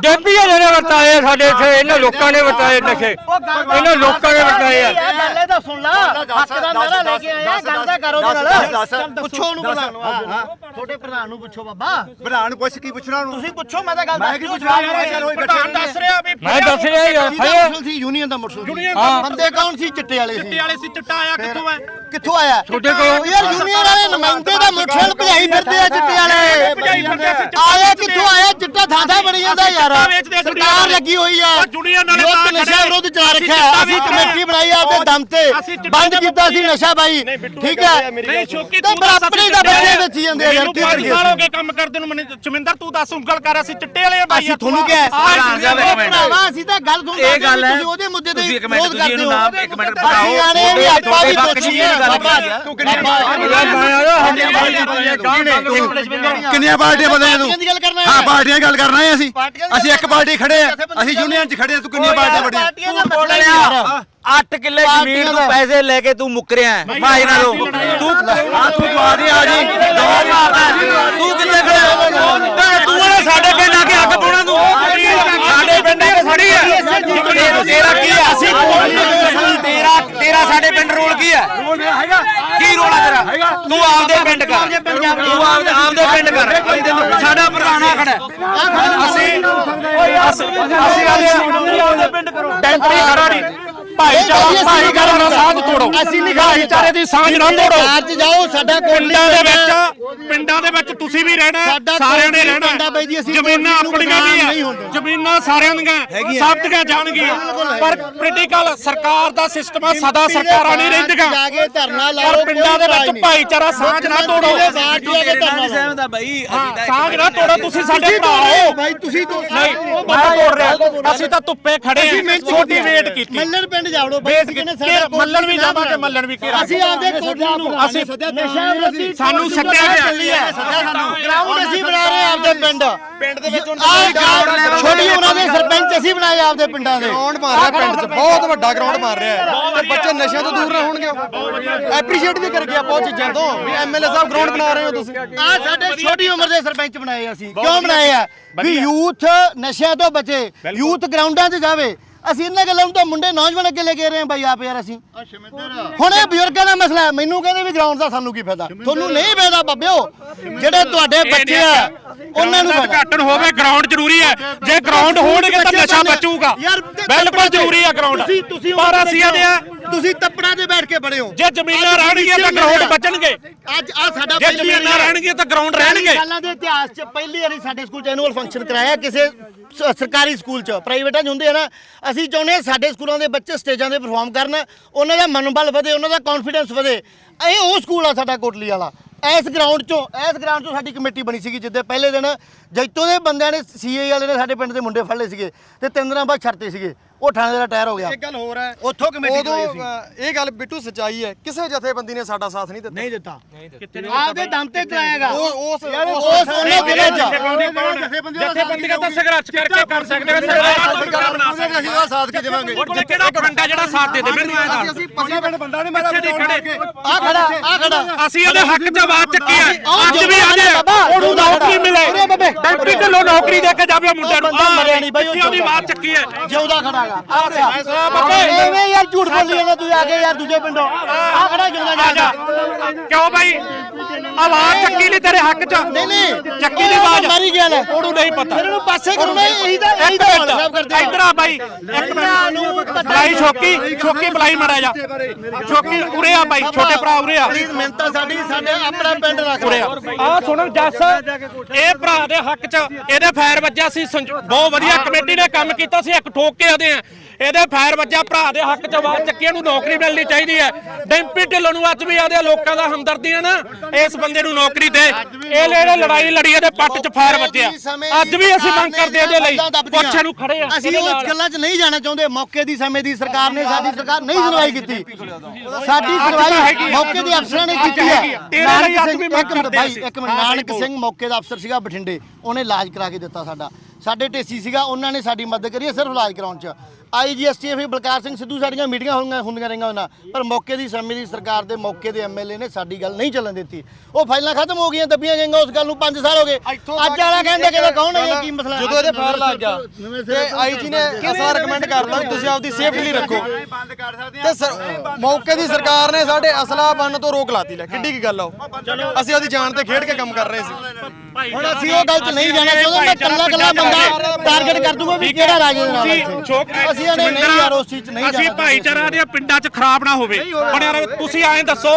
ਡੇਪੀ ਨੇ ਵਰਤਾਏ ਸਾਡੇ ਇੱਥੇ ਇਹਨਾਂ ਲੋਕਾਂ ਨੇ ਵਰਤਾਏ ਨਸ਼ੇ ਇਹਨਾਂ ਲੋਕਾਂ ਨੇ ਵਰਤਾਏ ਆ। ਗੱਲ ਇਹਦਾ ਸੁਣ ਲਾ। ਹੱਕ ਦਾ ਨਾਰਾ ਲੈ ਕੇ ਆਇਆ ਗੱਲ ਦਾ ਕਰੋ ਨਾਲ। ਪੁੱਛੋ ਉਹਨੂੰ ਪ੍ਰਧਾਨ ਨੂੰ। ਹਾਂ ਤੁਹਾਡੇ ਪ੍ਰਧਾਨ ਨੂੰ ਪੁੱਛੋ ਬਾਬਾ। ਪ੍ਰਧਾਨ ਪੁੱਛ ਕੀ ਪੁੱਛਣਾ ਉਹਨੂੰ? ਤੁਸੀਂ ਪੁੱਛੋ ਮੈਂ ਤਾਂ ਗੱਲ ਮੈਂ ਕੀ ਪੁੱਛਣਾ? ਯਾਰ ਹੋਈ ਪ੍ਰਧਾਨ ਦੱਸ ਰਿਹਾ ਵੀ ਮੈਂ ਦੱਸ ਰਿਹਾ ਹਾਏ ਮੋਟਰਸਾਈਕਲ ਸੀ ਯੂਨੀਅਨ ਦਾ ਮੋਟਰਸਾਈਕਲ ਸੀ। ਦਾ। ਬੰਦੇ ਕੌਣ ਸੀ ਚਿੱਟੇ ਵਾਲੇ ਸੀ ਚਿੱਟੇ ਵਾਲੇ ਸੀ ਚਿੱਟਾ ਆਇਆ ਕਿੱਥੋਂ ਹੈ ਕਿੱਥੋਂ ਆਇਆ ਤੁਹਾਡੇ ਕੋਲ? ਯਾਰ ਯੂਨੀਅਨ ਵਾਲੇ ਨੁਮਾਇੰਦੇ ਦਾ ਮੋਟਰਸਾਈਕਲ ਭਜਾਈ ਫਿਰਦੇ ਆ ਚਿੱਟੇ ਵਾਲੇ ਭਜਾਈ ਫਿਰਦੇ ਆ, ਅਸੀਂ ਚਿੱਟਾ ਆਇਆ ਕਿੱਥੋਂ ਆਇਆ ਚਿੱਟਾ ਥਾਂ ਬਣੀ ਜਾਂਦਾ ਯਾਰ। ਸਰਕਾਰ। ਲੱਗੀ ਹੋਈ ਆ। ਲੋਕ ਤਾਂ ਨਸ਼ਾ। ਵਿਰੋਧ ਚਲਾ ਰੱਖਿਆ। ਅਸੀਂ ਕਮੇਟੀ ਬਣਾਈ ਆ ਆਪਦੇ ਦਮ ਤੇ। ਬੰਦ ਕੀਤਾ ਸੀ ਨਸ਼ਾ ਬਾਈ। ਠੀਕ ਹੈ? ਨਹੀਂ ਤਾਂ ਤੂੰ ਬਰਾਬਰੀ ਦਾ ਬੱਚੇ ਵੇਚੀ ਜਾਂਦੇ ਆ ਯਾਰ ਕੀ ਕਰੀਏ ਸਾਲ ਹੋ? ਗਏ ਕੰਮ ਕਰਦੇ ਨੂੰ ਮੈਨੂੰ ਚਮਿੰਦਰ ਤੂੰ ਦੱਸ ਉਂਗਲ ਕਰ ਅਸੀਂ ਚਿੱਟੇ ਵਾਲੇ ਆ ਬਾਈ ਅਸੀਂ ਤੁਹਾਨੂੰ ਕਿਹਾ ਅਸੀਂ ਤਾਂ ਗੱਲ ਤੁਹਾਨੂੰ ਇਹ ਗੱਲ ਹੈ। ਤੁਸੀਂ ਉਹਦੇ ਮੁੱਦੇ ਤੇ ਤੁਸੀਂ ਇਹਨੂੰ ਕਰਦੇ ਹੋ। ਨਾ- ਇੱਕ ਮਿੰਟ ਵੀ ਆਪਾਂ ਵੀ ਦੋਸ਼ੀ ਪੱਖ ਆ ਦੀ ਗੱਲ ਬਾਬਾ ਕੀ ਆ? ਤੂੰ ਕਿੰਨੀਆਂ ਪਾਰਟੀਆਂ ਬਦਲੇ ਤੂੰ ਹਾਂ ਪਾਰਟੀਆਂ ਦੀ ਗੱਲ ਕਰਨਾ ਹੈ ਅਸੀਂ। ਅਸੀਂ ਇੱਕ ਪਾਰਟੀ ਖੜੇ ਆ। ਅਸੀਂ ਯੂਨੀਅਨ 'ਚ ਖੜੇ ਆ ਤੂੰ ਕਿੰਨੀਆਂ ਪਾਰਟੀਆਂ ਵੱਡੀਆਂ ਯਾਰ। 8 ਕਿੱਲੇ ਜ਼ਮੀਨ ਤੋਂ ਪੈਸੇ ਲੈ ਕੇ ਤੂੰ ਮੁੱਕਰਿਆ ਭਾਈ ਨਾਲ ਤੂੰ ਆ। ਤੂੰ ਦੇ ਆ ਜੀ। ਤੂੰ ਕਿੱਥੇ ਖੜਾ ਤੂੰ ਸਾਡੇ ਪਿੰਡ ਆ ਕੇ ਅੱਗ ਪਾਉਣਾ ਤੂੰ ਸਾਡੇ ਖੜੀ ਆ। ਤੇਰਾ ਕੀ ਆ? ਅਸੀਂ ਤੇਰਾ ਤੇਰਾ ਸਾਡੇ ਪਿੰਡ ਰੋਲ ਕੀ ਆ? ਰੋਲ ਹੈਗਾ। ਕੀ ਰੋਲ ਤੇਰਾ? ਤੂੰ ਆਪਦੇ ਪਿੰਡ ਕਰ। ਤੂੰ ਆਪਦੇ ਆਪਦੇ ਪਿੰਡ ਕਰ। ਸਾਡਾ ਪ੍ਰਧਾਨਾ ਖੜਾ। ਹੈ। ਅਸੀਂ ਅਸੀਂ ਆਪਦੇ ਪਿੰਡ ਕਰੋ। ਡੈਂਪੀ ਖੜਾ ਨਹੀਂ। ਭਾਈਚਾਰਾ ਭਾਈਚਾਰਾ ਦਾ ਸਾਂਝ ਤੋੜੋ। ਅਸੀਂ ਨਹੀਂ ਭਾਈਚਾਰੇ ਦੀ ਸਾਂਝ ਨਾ ਤੋੜੋ। ਕਾਰ ਚ ਜਾਓ ਸਾਡਾ ਪਿੰਡਾਂ ਦੇ ਵਿੱਚ ਪਿੰਡਾਂ ਦੇ ਵਿੱਚ ਤੁਸੀਂ ਵੀ ਰਹਿਣਾ ਸਾਰਿਆਂ ਨੇ ਰਹਿਣਾ। ਪਿੰਡਾਂ ਬਾਈ ਜੀ, ਅਸੀਂ ਜ਼ਮੀਨਾਂ ਆਪਣੀਆਂ ਵੀ ਨਹੀਂ ਆ। ਜ਼ਮੀਨਾਂ ਸਾਰਿਆਂ ਦੀਆਂ ਸਭ ਦੀਆਂ ਜਾਣਗੀਆਂ। ਪਰ ਪੋਲੀਟੀਕਲ ਸਰਕਾਰ ਦਾ ਸਿਸਟਮ ਆ ਸਦਾ ਸਰਕਾਰਾਂ ਨਹੀਂ ਰਹਿੰਦੀਆਂ। ਜਾ ਕੇ ਧਰਨਾ ਲਾਓ ਪਰ ਪਿੰਡਾਂ ਦੇ ਵਿੱਚ ਭਾਈਚਾਰਾ ਸਾਂਝ ਨਾ ਤੋੜੋ। ਸਹਿਮਤ ਆ ਬਾਈ ਹਾਂ, ਸਾਂਝ ਨਾ ਤੋੜੋ ਤੁਸੀਂ ਸਾਡੇ ਭਰਾ ਹੋ। ਭਾਈ ਤੁਸੀਂ ਤੋਂ ਨਹੀਂ ਮੈਂ ਤੋੜ ਰਿਹਾ। ਅਸੀਂ ਤਾਂ ਧੁੱਪੇ ਖੜੇ ਆ ਛੋਟੀ ਵੇਟ ਕੀਤੀ। ਮੱਲਣ ਪਿੰਡ ਜਾਵੜੋ ਬਾਈ ਅਸੀਂ ਕਹਿੰਦੇ ਸਾਡਾ ਮੱਲਣ ਵੀ ਜਾਵਾਂਗੇ ਮੱਲਣ ਵੀ ਘੇਰਾਂਗੇ ਅਸੀਂ ਆਪਦੇ ਕੋਟਲੀ ਨੂੰ ਅਸੀਂ ਨਸ਼ਾ ਵਿਰੋਧੀ ਸਾਨੂੰ ਸੱਦਿਆ ਗਿਆ ਗਰਾਊਂਡ ਅਸੀਂ ਬਣਾ ਰਹੇ ਆਪਦੇ ਪਿੰਡ। ਪਿੰਡ ਦੇ ਵਿੱਚ ਛੋਟੀ ਉਹਨਾਂ ਦੇ ਸਰਪੰਚ ਅਸੀਂ ਬਣਾਏ ਆਪਦੇ ਪਿੰਡਾਂ ਦੇ। ਗਰਾਊਂਡ ਮਾਰ ਰਿਹਾ ਪਿੰਡ 'ਚ। ਬਹੁਤ ਵੱਡਾ ਗਰਾਊਂਡ ਮਾਰ ਰਿਹਾ ਹੈ। ਤੇ ਬੱਚੇ ਨਸ਼ਿਆਂ ਤੋਂ ਦੂਰ ਨਾ ਹੋਣਗੇ ਐਪਰੀਸ਼ੀਏਟ ਵੀ ਕਰ ਗਿਆ ਬਹੁਤ ਚੀਜ਼ਾਂ ਤੋਂ ਵੀ ਐਮਐਲਏ ਸਾਹਿਬ ਗਰਾਊਂਡ ਬਣਾ ਰਹੇ ਹੋ ਤੁਸੀਂ। ਆ ਸਾਡੇ ਛੋਟੀ ਉਮਰ ਦੇ ਸਰਪੰਚ ਬਣਾਏ ਅਸੀਂ। ਕਿਉਂ ਬਣਾਏ ਆ? ਵੀ ਯੂਥ ਨਸ਼ਿਆਂ ਤੋਂ ਬਚੇ। ਯੂਥ ਗਰਾਊਂਡਾਂ 'ਚ ਜਾਵੇ। ਅਸੀਂ ਇਹਨਾਂ ਗੱਲਾਂ ਨੂੰ ਤਾਂ ਮੁੰਡੇ ਨੌਜਵਾਨ ਅੱਗੇ ਲੈ ਕੇ ਰਹੇ ਹਾਂ ਬਾਈ ਆਪ ਯਾਰ ਅਸੀਂ। ਹੁਣ ਇਹ ਬਜ਼ੁਰਗਾਂ ਦਾ ਮਸਲਾ ਹੈ ਮੈਨੂੰ ਕਹਿੰਦੇ ਵੀ ਗਰਾਊਂਡ ਦਾ ਸਾਨੂੰ ਕੀ ਫਾਇਦਾ? ਤੁਹਾਨੂੰ ਨਹੀਂ ਫਾਇਦਾ ਬਾਬਿਓ ਜਿਹੜੇ ਤੁਹਾਡੇ ਬੱਚੇ ਆ ਉਹਨਾਂ ਨੂੰ ਫਾਇਦਾ। ਉਦਘਾਟਨ ਹੋਵੇ ਗਰਾਊਂਡ ਜ਼ਰੂਰੀ ਹੈ। ਜੇ ਗਰਾਊਂਡ ਹੋਣਗੇ ਤਾਂ ਨਸ਼ਾ ਬਚੂਗਾ। ਬਿਲਕੁਲ ਜ਼ਰੂਰੀ ਹੈ ਗਰਾਊਂਡ ਤੁਸੀਂ ਤੁਸੀਂ ਪਰ ਅਸੀਂ ਇਹਦੇ ਆ ਤੁਸੀਂ ਤੱਪੜਾਂ 'ਤੇ ਬੈਠ ਕੇ ਪੜੇ ਹੋ। ਜੇ ਜ਼ਮੀਨਾਂ ਰਹਿਣਗੀਆਂ ਤਾਂ ਗਰਾਊਂਡ ਬਚਣਗੇ। ਅੱਜ ਆ ਸਾਡਾ ਜੇ ਜ਼ਮੀਨਾਂ। ਰਹਿਣਗੀਆਂ ਤਾਂ ਗਰਾਊਂਡ ਰਹਿਣਗੇ। ਸਾਲਾਂ ਦੇ ਇਤਿਹਾਸ 'ਚ ਪਹਿਲੀ ਵਾਰੀ ਸਾਡੇ ਸਕੂਲ 'ਚ ਐਨੂਅਲ ਫੰਕਸ਼ਨ ਕਰਾਇਆ ਕਿਸੇ ਸਰਕਾਰੀ ਸਕੂਲ 'ਚ। ਪ੍ਰਾਈਵੇਟਾਂ 'ਚ ਹੁੰਦੇ ਆ ਨਾ। ਅਸੀਂ ਚਾਹੁੰਦੇ ਸਾਡੇ ਸਕੂਲਾਂ ਦੇ ਬੱਚੇ ਸਟੇਜਾਂ ਤੇ ਪਰਫਾਰਮ ਕਰਨ। ਉਹਨਾਂ ਦਾ ਮਨੋਬਲ ਵਧੇ ਉਹਨਾਂ ਦਾ ਕੌਨਫੀਡੈਂਸ ਵਧੇ। ਇਹ ਉਹ ਸਕੂਲ ਆ ਸਾਡਾ ਕੋਟਲੀ ਵਾਲਾ। ਇਸ ਗਰਾਊਂਡ 'ਚੋਂ ਇਸ ਗਰਾਊਂਡ 'ਚੋਂ ਸਾਡੀ ਕਮੇਟੀ ਬਣੀ ਸੀਗੀ ਜਿੱਦੇ ਪਹਿਲੇ ਦਿਨ ਜੈਤੋ ਦੇ ਬੰਦਿਆਂ ਨੇ ਸੀਏ ਵਾਲੇ ਨੇ ਸਾਡੇ ਪਿੰਡ ਦੇ ਮੁੰਡੇ ਫੜ ਲਏ ਸੀਗੇ ਤੇ ਤਿੰਨ ਦਿਨਾਂ ਬਾਅਦ ਛੱਡਤੇ ਸੀਗੇ। ਉਹ ਥਾਣੇ ਦਾ ਟਾਇਰ ਹੋ ਗਿਆ। ਇੱਕ ਗੱਲ ਹੋਰ ਹੈ। ਉੱਥੋਂ ਕਮੇਟੀ ਉਦੋਂ ਸੀ। ਅ, ਇਹ ਗੱਲ ਬਿੱਟੂ ਸੱਚਾਈ ਹੈ। ਕਿਸੇ ਜਥੇਬੰਦੀ ਨੇ ਸਾਡਾ ਸਾਥ ਨਹੀਂ ਦਿੱਤਾ। ਨਹੀਂ ਦਿੱਤਾ। ਆਪਦੇ ਦਮ ਤੇ ਚਲਾਏਗਾ। ਉਹ ਉਸ ਉਸ ਉਹਨੇ 'ਚ ਜਥੇਬੰਦੀਆਂ ਤਾਂ ਸੰਘਰਸ਼ ਕਰਕੇ ਕਰ ਸਕਦੇ ਹੋ ਸਰਕਾਰ ਬਣਾ ਸਕਦੇ ਅਸੀਂ ਉਹਦਾ ਸਾਥ ਕੀ ਦੇਵਾਂਗੇ? ਉਹ ਕੋਲ ਕਿਹੜਾ ਖੰਡਾ ਜਿਹੜਾ ਸਾਥ ਦੇ ਦੇ ਮੈਨੂੰ ਐ ਦੱਸ ਅਸੀਂ ਪੰਜੇ ਪਿੰਡ ਬੰਦਾ ਨਹੀਂ ਪਿੱਛੇ ਨਹੀਂ ਖੜੇ। ਆ ਖੜਾ ਆ ਖੜਾ। ਅਸੀਂ ਇਹਦੇ ਹੱਕ 'ਚ ਆਵਾਜ਼ ਚੱਕੀ ਹੈ। ਅੱਜ ਵੀ ਆਦੇ ਬਾਬਾ, ਉਹਨੂੰ ਨੌਕਰੀ ਮਿਲੇ। ਡੈਂਪੀ ਢਿੱਲੋਂ ਨੌਕਰੀ ਦੇ ਕੇ ਜਾਵੇ ਮੁੰਡੇ ਨੂੰ ਬੰਦਾ ਮਰਿਆ ਨਹੀਂ ਬਾਈ, ਉਹ ਉਹਦੀ ਆਵਾਜ਼ ਚੱਕੀ ਹੈ। ਜਿਉਂਦਾ ਆ ਅੱਗੇ। ਐਵੇਂ ਯਾਰ ਝੂਠ ਬੋਲੀ ਜਾਂਦਾ ਤੂੰ ਆ ਕੇ ਯਾਰ ਦੂਜੇ ਪਿੰਡੋਂ। ਆ ਖੜਾ ਜਿਉਂਦਾ ਆ ਜਾ। ਜਾਂਦਾ ਕਿਉਂ ਬਾਈ ਆਵਾਜ਼ ਚੱਕੀ ਨਹੀਂ ਤੇਰੇ ਹੱਕ 'ਚ। ਨਹੀਂ ਨਹੀਂ। ਚੱਕੀ ਦੀ ਆਵਾਜ਼। ਮਾਰੀ ਗਿਆ ਲੈ। ਉਹਨੂੰ ਨਹੀਂ ਪਤਾ। ਫਿਰ ਇਹਨੂੰ ਪਾਸੇ ਕਰਨਾ ਇਹੀ ਤਾਂ ਇਹੀ ਤਾਂ ਹਾਲ ਸਾਹਿਬ ਕਰਦੇ ਆ। ਇੱਧਰ ਆ ਬਾਈ ਇੱਕ ਮਿੰਟ। ਬਲਾਈ ਛੋਕੀ। ਛੋਕੀ ਬਲਾਈ ਮੜਾ ਜਾ ਛੋਕੀ ਉਰੇ ਆ ਬਾਈ ਛੋਟੇ ਭਰਾ ਉਰੇ ਆ। ਪਲੀਜ਼ ਮਿਹਨਤਾਂ ਸਾਡੀ ਸਾਡੇ ਆਪਣਾ ਪਿੰਡ ਰੱਖ। ਉਰੇ ਆ। ਆਹ ਸੁਣ ਜੱਸ ਇਹ ਭਰਾ ਦੇ ਹੱਕ 'ਚ ਇਹਦੇ ਫਾਇਰ ਵੱਜਿਆ ਸੀ। ਬਹੁਤ ਵਧੀਆ ਕਮੇਟੀ ਨੇ ਕੰਮ ਕੀਤਾ ਸੀ। ਇੱਕ ਠੋਕ ਕੇ ਆਦੇ ਆ ਇਹਦੇ ਫਾਇਰ ਵੱਜਿਆ ਭਰਾ ਦੇ ਹੱਕ 'ਚ ਆਵਾਜ਼ ਚੱਕੀ ਇਹਨੂੰ ਨੌਕਰੀ ਮਿਲਣੀ ਚਾਹੀਦੀ ਹੈ। ਡੈਂਪੀ ਢਿੱਲੋਂ ਨੂੰ ਅੱਜ ਵੀ ਆਦੇ ਲੋਕਾਂ ਦਾ ਹਮਦਰਦੀ ਹੈ ਨਾ ਇਸ ਬੰਦੇ ਨੂੰ ਨੌਕਰੀ ਦੇ। ਇਹ ਜਿਹੜੇ ਲੜਾਈ ਲੜੀ ਇਹਦੇ ਪੱਟ 'ਚ ਫਾਇਰ ਵੱਜਿਆ। ਅੱਜ ਵੀ ਅਸੀਂ ਮੰਗ ਕਰਦੇ ਇਹਦੇ ਲਈ ਪੁੱਛੇ ਨੂੰ ਖੜੇ ਆ ਅਸੀਂ ਉਸ ਗੱਲਾਂ 'ਚ ਨਹੀਂ ਜਾਣਾ ਚਾਹੁੰਦੇ। ਮੌਕੇ ਦੀ ਸਮੇਂ ਦੀ ਸਰਕਾਰ ਨੇ ਸਾਡੀ ਸਰਕਾਰ ਨਹੀਂ ਸੁਣਵਾਈ ਕੀਤੀ। ਸਾਡੀ ਸੁਣਵਾਈ ਮੌਕੇ ਦੇ ਅਫਸਰਾਂ ਨੇ ਕੀਤੀ ਹੈ। ਤੇਰੇ ਅੱਜ ਵੀ ਮੰਗ ਇੱਕ ਮਿੰਟ ਕਰਦੇ। ਇੱਕ ਮਿੰਟ। ਨਾਨਕ ਸਿੰਘ ਮੌਕੇ ਦਾ ਅਫਸਰ ਸੀਗਾ ਬਠਿੰਡੇ। ਉਹਨੇ ਇਲਾਜ ਕਰਾ ਕੇ ਦਿੱਤਾ ਸਾਡਾ। ਸਾਡੇ ਢੇਸੀ ਸੀਗਾ ਉਹਨਾਂ ਨੇ ਸਾਡੀ ਮਦਦ ਕਰੀ ਹੈ ਸਿਰਫ ਇਲਾਜ ਕਰਾਉਣ 'ਚ। ਆਈਜੀਐਸਟੀਐਫ ਬਲਕਾਰ ਸਿੰਘ ਸਿੱਧੂ ਸਾਡੀਆਂ ਮੀਟਿੰਗਾਂ ਹੋਈਆਂ ਹੁੰਦੀਆਂ ਰਹੀਆਂ ਉਹਨਾਂ। ਪਰ ਮੌਕੇ ਦੀ ਸਮੇਂ ਦੀ ਸਰਕਾਰ ਦੇ ਮੌਕੇ ਦੇ ਐਮਐਲਏ ਨੇ ਸਾਡੀ ਗੱਲ ਨਹੀਂ ਚੱਲਣ ਦਿੱਤੀ। ਉਹ ਫਾਈਲਾਂ ਖਤਮ ਹੋ ਗਈਆਂ ਦੱਬੀਆਂ ਗਈਆਂ ਉਸ ਗੱਲ ਨੂੰ 5 ਸਾਲ ਹੋ ਗਏ। ਅੱਜ ਵਾਲਾ ਕਹਿੰਦਾ ਕਿ ਕੌਣ ਹੈ ਕੀ ਮਸਲਾ ਜਦੋਂ ਇਹਦੇ ਫਾਇਰ ਲੱਗ ਗਿਆ ਤੇ ਆਈਜੀ ਨੇ ਅਸਲਾ ਰეკਮੈਂਡ ਕਰਤਾ ਵੀ ਤੁਸੀਂ ਆਪਦੀ ਸੇਫਟੀ ਲਈ ਰੱਖੋ। ਤੇ ਸਰ- ਮੌਕੇ ਦੀ ਸਰਕਾਰ ਨੇ ਸਾਡੇ ਅਸਲਾ ਬੰਨ ਤੋਂ ਰੋਕ ਲਾਤੀ ਲੈ। ਕਿੱਡੀ ਕੀ ਗੱਲ ਆ ਅਸੀਂ ਉਹਦੀ ਜਾਨ ਤੇ ਖੇਡ ਕੇ ਕੰਮ ਕਰ ਰਹੇ ਸੀ। ਹੁਣ ਅਸੀਂ ਉਹ ਗੱਲ 'ਚ ਨਹੀਂ ਜਾਣਾ ਚਾਹੁੰਦੇ ਮੈਂ ਕੱਲਾ ਕੱਲਾ ਬੰਦਾ ਟਾਰਗੇਟ ਕਰ ਦੂੰਗਾ ਵੀ ਕਿਹੜਾ ਰਾਜੇ ਦੇ ਨਾਲ ਇੱਥੇ। ਅਸੀਂ ਇਹਨੇ ਨਹੀਂ ਯਾਰ ਉਸ ਚੀਜ਼ 'ਚ ਨਹੀਂ ਅਸੀਂ ਜਾਣਾ ਭਾਈਚਾਰਾ ਦੇ ਪਿੰਡਾਂ 'ਚ ਖਰਾਬ ਨਾ ਹੋਵੇ। ਬਣਿਆ ਰਹੇ ਤੁਸੀਂ ਐਂ ਦੱਸੋ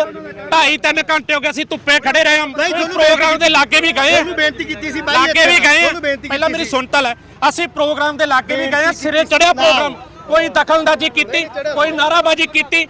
2.5 3 ਘੰਟੇ ਹੋ ਗਏ ਅਸੀਂ ਧੁੱਪੇ ਖੜੇ ਰਹੇ ਹਾਂ। ਪ੍ਰੋਗਰਾਮ ਦੇ ਲਾਗੇ ਵੀ ਗਏ। ਤੁਹਾਨੂੰ ਬੇਨਤੀ ਕੀਤੀ ਸੀ ਬਾਈ ਲਾਗੇ ਵੀ ਗਏ। ਪਹਿਲਾਂ ਮੇਰੀ ਸੀ। ਸੁਣ ਤਾਂ ਲੈ ਅਸੀਂ ਪ੍ਰੋਗਰਾਮ ਦੇ ਲਾਗੇ ਵੀ ਗਏ ਸਿਰੇ ਚੜਿਆ ਪ੍ਰੋਗਰਾਮ। ਕੋਈ ਦਖਲਅੰਦਾਜ਼ੀ ਕੀਤੀ ਕੋਈ ਨਾਰਾਬਾਜ਼ੀ ਕੀਤੀ।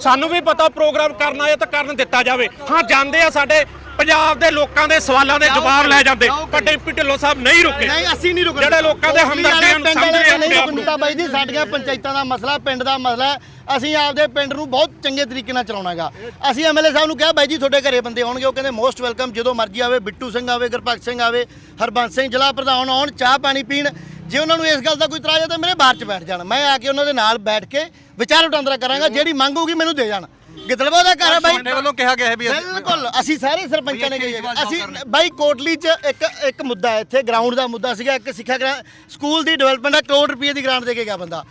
ਸਾਨੂੰ ਵੀ ਪਤਾ ਪ੍ਰੋਗਰਾਮ ਕਰਨਾ ਹੈ ਤਾਂ ਕਰਨ ਦਿੱਤਾ ਜਾਵੇ। ਹਾਂ ਜਾਂਦੇ ਆ ਸਾਡੇ ਪੰਜਾਬ ਦੇ ਲੋਕਾਂ ਦੇ ਸਵਾਲਾਂ ਦੇ ਜਵਾਬ ਲੈ ਜਾਂਦੇ। ਪਰ ਡਿੰਪੀ ਢਿੱਲੋਂ ਸਾਹਿਬ ਨਹੀਂ ਰੁਕੇ। ਨਹੀਂ ਅਸੀਂ ਨਹੀਂ ਰੁਕਣਾ ਜਿਹੜੇ ਲੋਕਾਂ ਦੇ ਹਮਦਰਦੀਆਂ ਨੂੰ ਪਿੰਡ ਸਮਝ ਵਾਲੇ ਰਹੇ ਨਹੀਂ ਆਪਣੇ ਆਪ ਨੂੰ। ਰੁਕਣਾ ਬਾਈ ਜੀ ਸਾਡੀਆਂ ਪੰਚਾਇਤਾਂ ਦਾ ਮਸਲਾ ਪਿੰਡ ਦਾ ਮਸਲਾ ਹੈ। ਅਸੀਂ ਆਪਦੇ ਪਿੰਡ ਨੂੰ ਬਹੁਤ ਚੰਗੇ ਤਰੀਕੇ ਨਾਲ ਚਲਾਉਣਾਗਾ। ਅਸੀਂ ਐਮਐਲਏ ਸਾਹਿਬ ਨੂੰ ਕਿਹਾ ਬਾਈ ਜੀ ਤੁਹਾਡੇ ਘਰੇ ਬੰਦੇ ਆਉਣਗੇ। ਉਹ ਕਹਿੰਦੇ ਮੋਸਟ ਵੈਲਕਮ ਜਦੋਂ ਮਰਜ਼ੀ ਆਵੇ ਬਿੱਟੂ ਸਿੰਘ ਆਵੇ ਗੁਰਪ੍ਰੀਤ ਸਿੰਘ ਆਵੇ ਹਰਬੰਸ ਸਿੰਘ ਜ਼ਿਲ੍ਹਾ ਪ੍ਰਧਾਨ ਆਉਣ ਚਾਹ ਪਾਣੀ ਪੀਣ। ਜੇ ਉਹਨਾਂ ਨੂੰ ਇਸ ਗੱਲ ਦਾ ਕੋਈ ਇਤਰਾਜ਼ ਹੈ ਤਾਂ ਮੇਰੇ ਬਾਹਰ 'ਚ ਬੈਠ ਜਾਣ। ਮੈਂ ਆ ਕੇ ਉਹਨਾਂ ਦੇ ਨਾਲ ਬੈਠ ਕੇ ਵਿਚਾਰ ਵਟਾਂਦਰਾ ਕਰਾਂਗਾ ਜਿਹੜੀ ਮੰਗ ਹੋਊਗੀ ਮੈਨੂੰ ਦੇ ਜਾਣ। ਗਿੱਦੜਵਾ ਦਾ ਘਰ ਹੈ ਬਾਈ। ਸਾਡੇ ਵੱਲੋਂ ਕਿਹਾ ਗਿਆ ਹੈ ਵੀ ਅਸੀਂ ਬਿਲਕੁਲ ਅਸੀਂ ਸਾਰੇ ਸਰਪੰਚਾਂ ਨੇ ਕਹੀ ਹੈ ਅਸੀਂ ਬਾਈ ਕੋਟਲੀ 'ਚ ਇੱਕ ਇੱਕ ਮੁੱਦਾ ਹੈ ਇੱਥੇ ਗਰਾਊਂਡ ਦਾ ਮੁੱਦਾ ਸੀਗਾ ਇੱਕ ਸਿੱਖਿਆ ਗ੍ਰਾਂ ਸਕੂਲ ਦੀ ਡਿਵੈਲਪਮੈਂਟ ਹੈ ਕਰੋੜ ਰੁਪਏ ਦੀ ਗ੍ਰਾਂਟ ਦੇ ਕੇ ਗਿਆ ਬੰਦਾ।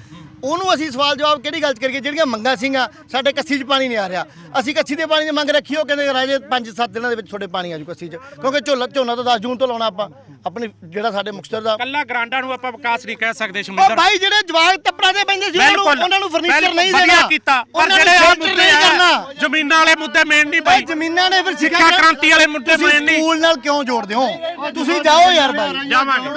ਉਹਨੂੰ ਅਸੀਂ ਸਵਾਲ ਜਵਾਬ ਕਿਹੜੀ ਗੱਲ 'ਚ ਕਰੀਏ? ਜਿਹੜੀਆਂ ਮੰਗਾਂ ਸੀਗੀਆਂ ਸਾਡੇ ਕੱਸੀ 'ਚ ਪਾਣੀ ਨਹੀਂ ਆ ਰਿਹਾ। ਅਸੀਂ ਕੱਸੀ ਦੇ ਪਾਣੀ ਦੀ ਮੰਗ ਰੱਖੀ ਉਹ ਕਹਿੰਦੇ ਰਾਜੇ 5-7 ਦਿਨਾਂ ਦੇ ਵਿੱਚ ਤੁਹਾਡੇ ਪਾਣੀ ਆ ਜੂ ਕੱਸੀ 'ਚ। ਕਿਉਂਕਿ ਝੋਲਾ ਝੋਨਾ ਤਾਂ 10 ਜੂਨ ਤੋਂ ਲਾਉਣਾ ਆਪਾਂ। ਆਪਣੀ ਜਿਹੜਾ ਸਾਡੇ ਮੁਕਤਸਰ ਦਾ ਕੱਲਾ ਗਰਾਂਡਾਂ ਨੂੰ ਆਪਾਂ ਵਿਕਾਸ ਨਹੀਂ ਕਹਿ ਸਕਦੇ ਉਹ ਸ਼ਮਿੰਦਰ। ਭਾਈ ਜਿਹੜੇ ਜਵਾਗ ਟੱਪੜਾ ਦੇ ਪੈਂਦੇ ਸੀ ਉਹਨਾਂ ਨੂੰ ਉਹਨਾਂ ਨੂੰ ਫਰਨੀਚਰ ਨਹੀਂ ਦੇਣਾ। ਕੀਤਾ। ਪਰ ਜਿਹੜੇ ਆ shelter ਮੁੱਦੇ ਨਹੀਂ ਆ ਕਰਨਾ। ਜ਼ਮੀਨਾਂ ਵਾਲੇ ਮੁੱਦੇ ਮੇਨ ਨਹੀਂ ਭਾਈ ਬਾਈ ਜ਼ਮੀਨਾਂ ਨੇ ਫਿਰ ਸਿੱਖਿਆ ਕ੍ਰਾਂਤੀ ਵਾਲੇ ਮੁੱਦੇ ਮੇਨ ਨਹੀਂ। ਸਕੂਲ ਨਾਲ ਕਿਉਂ ਜੋੜਦੇ ਹੋ? ਤੁਸੀਂ ਜਾਓ ਯਾਰ ਭਾਈ ਜਾਵਾਂਗੇ।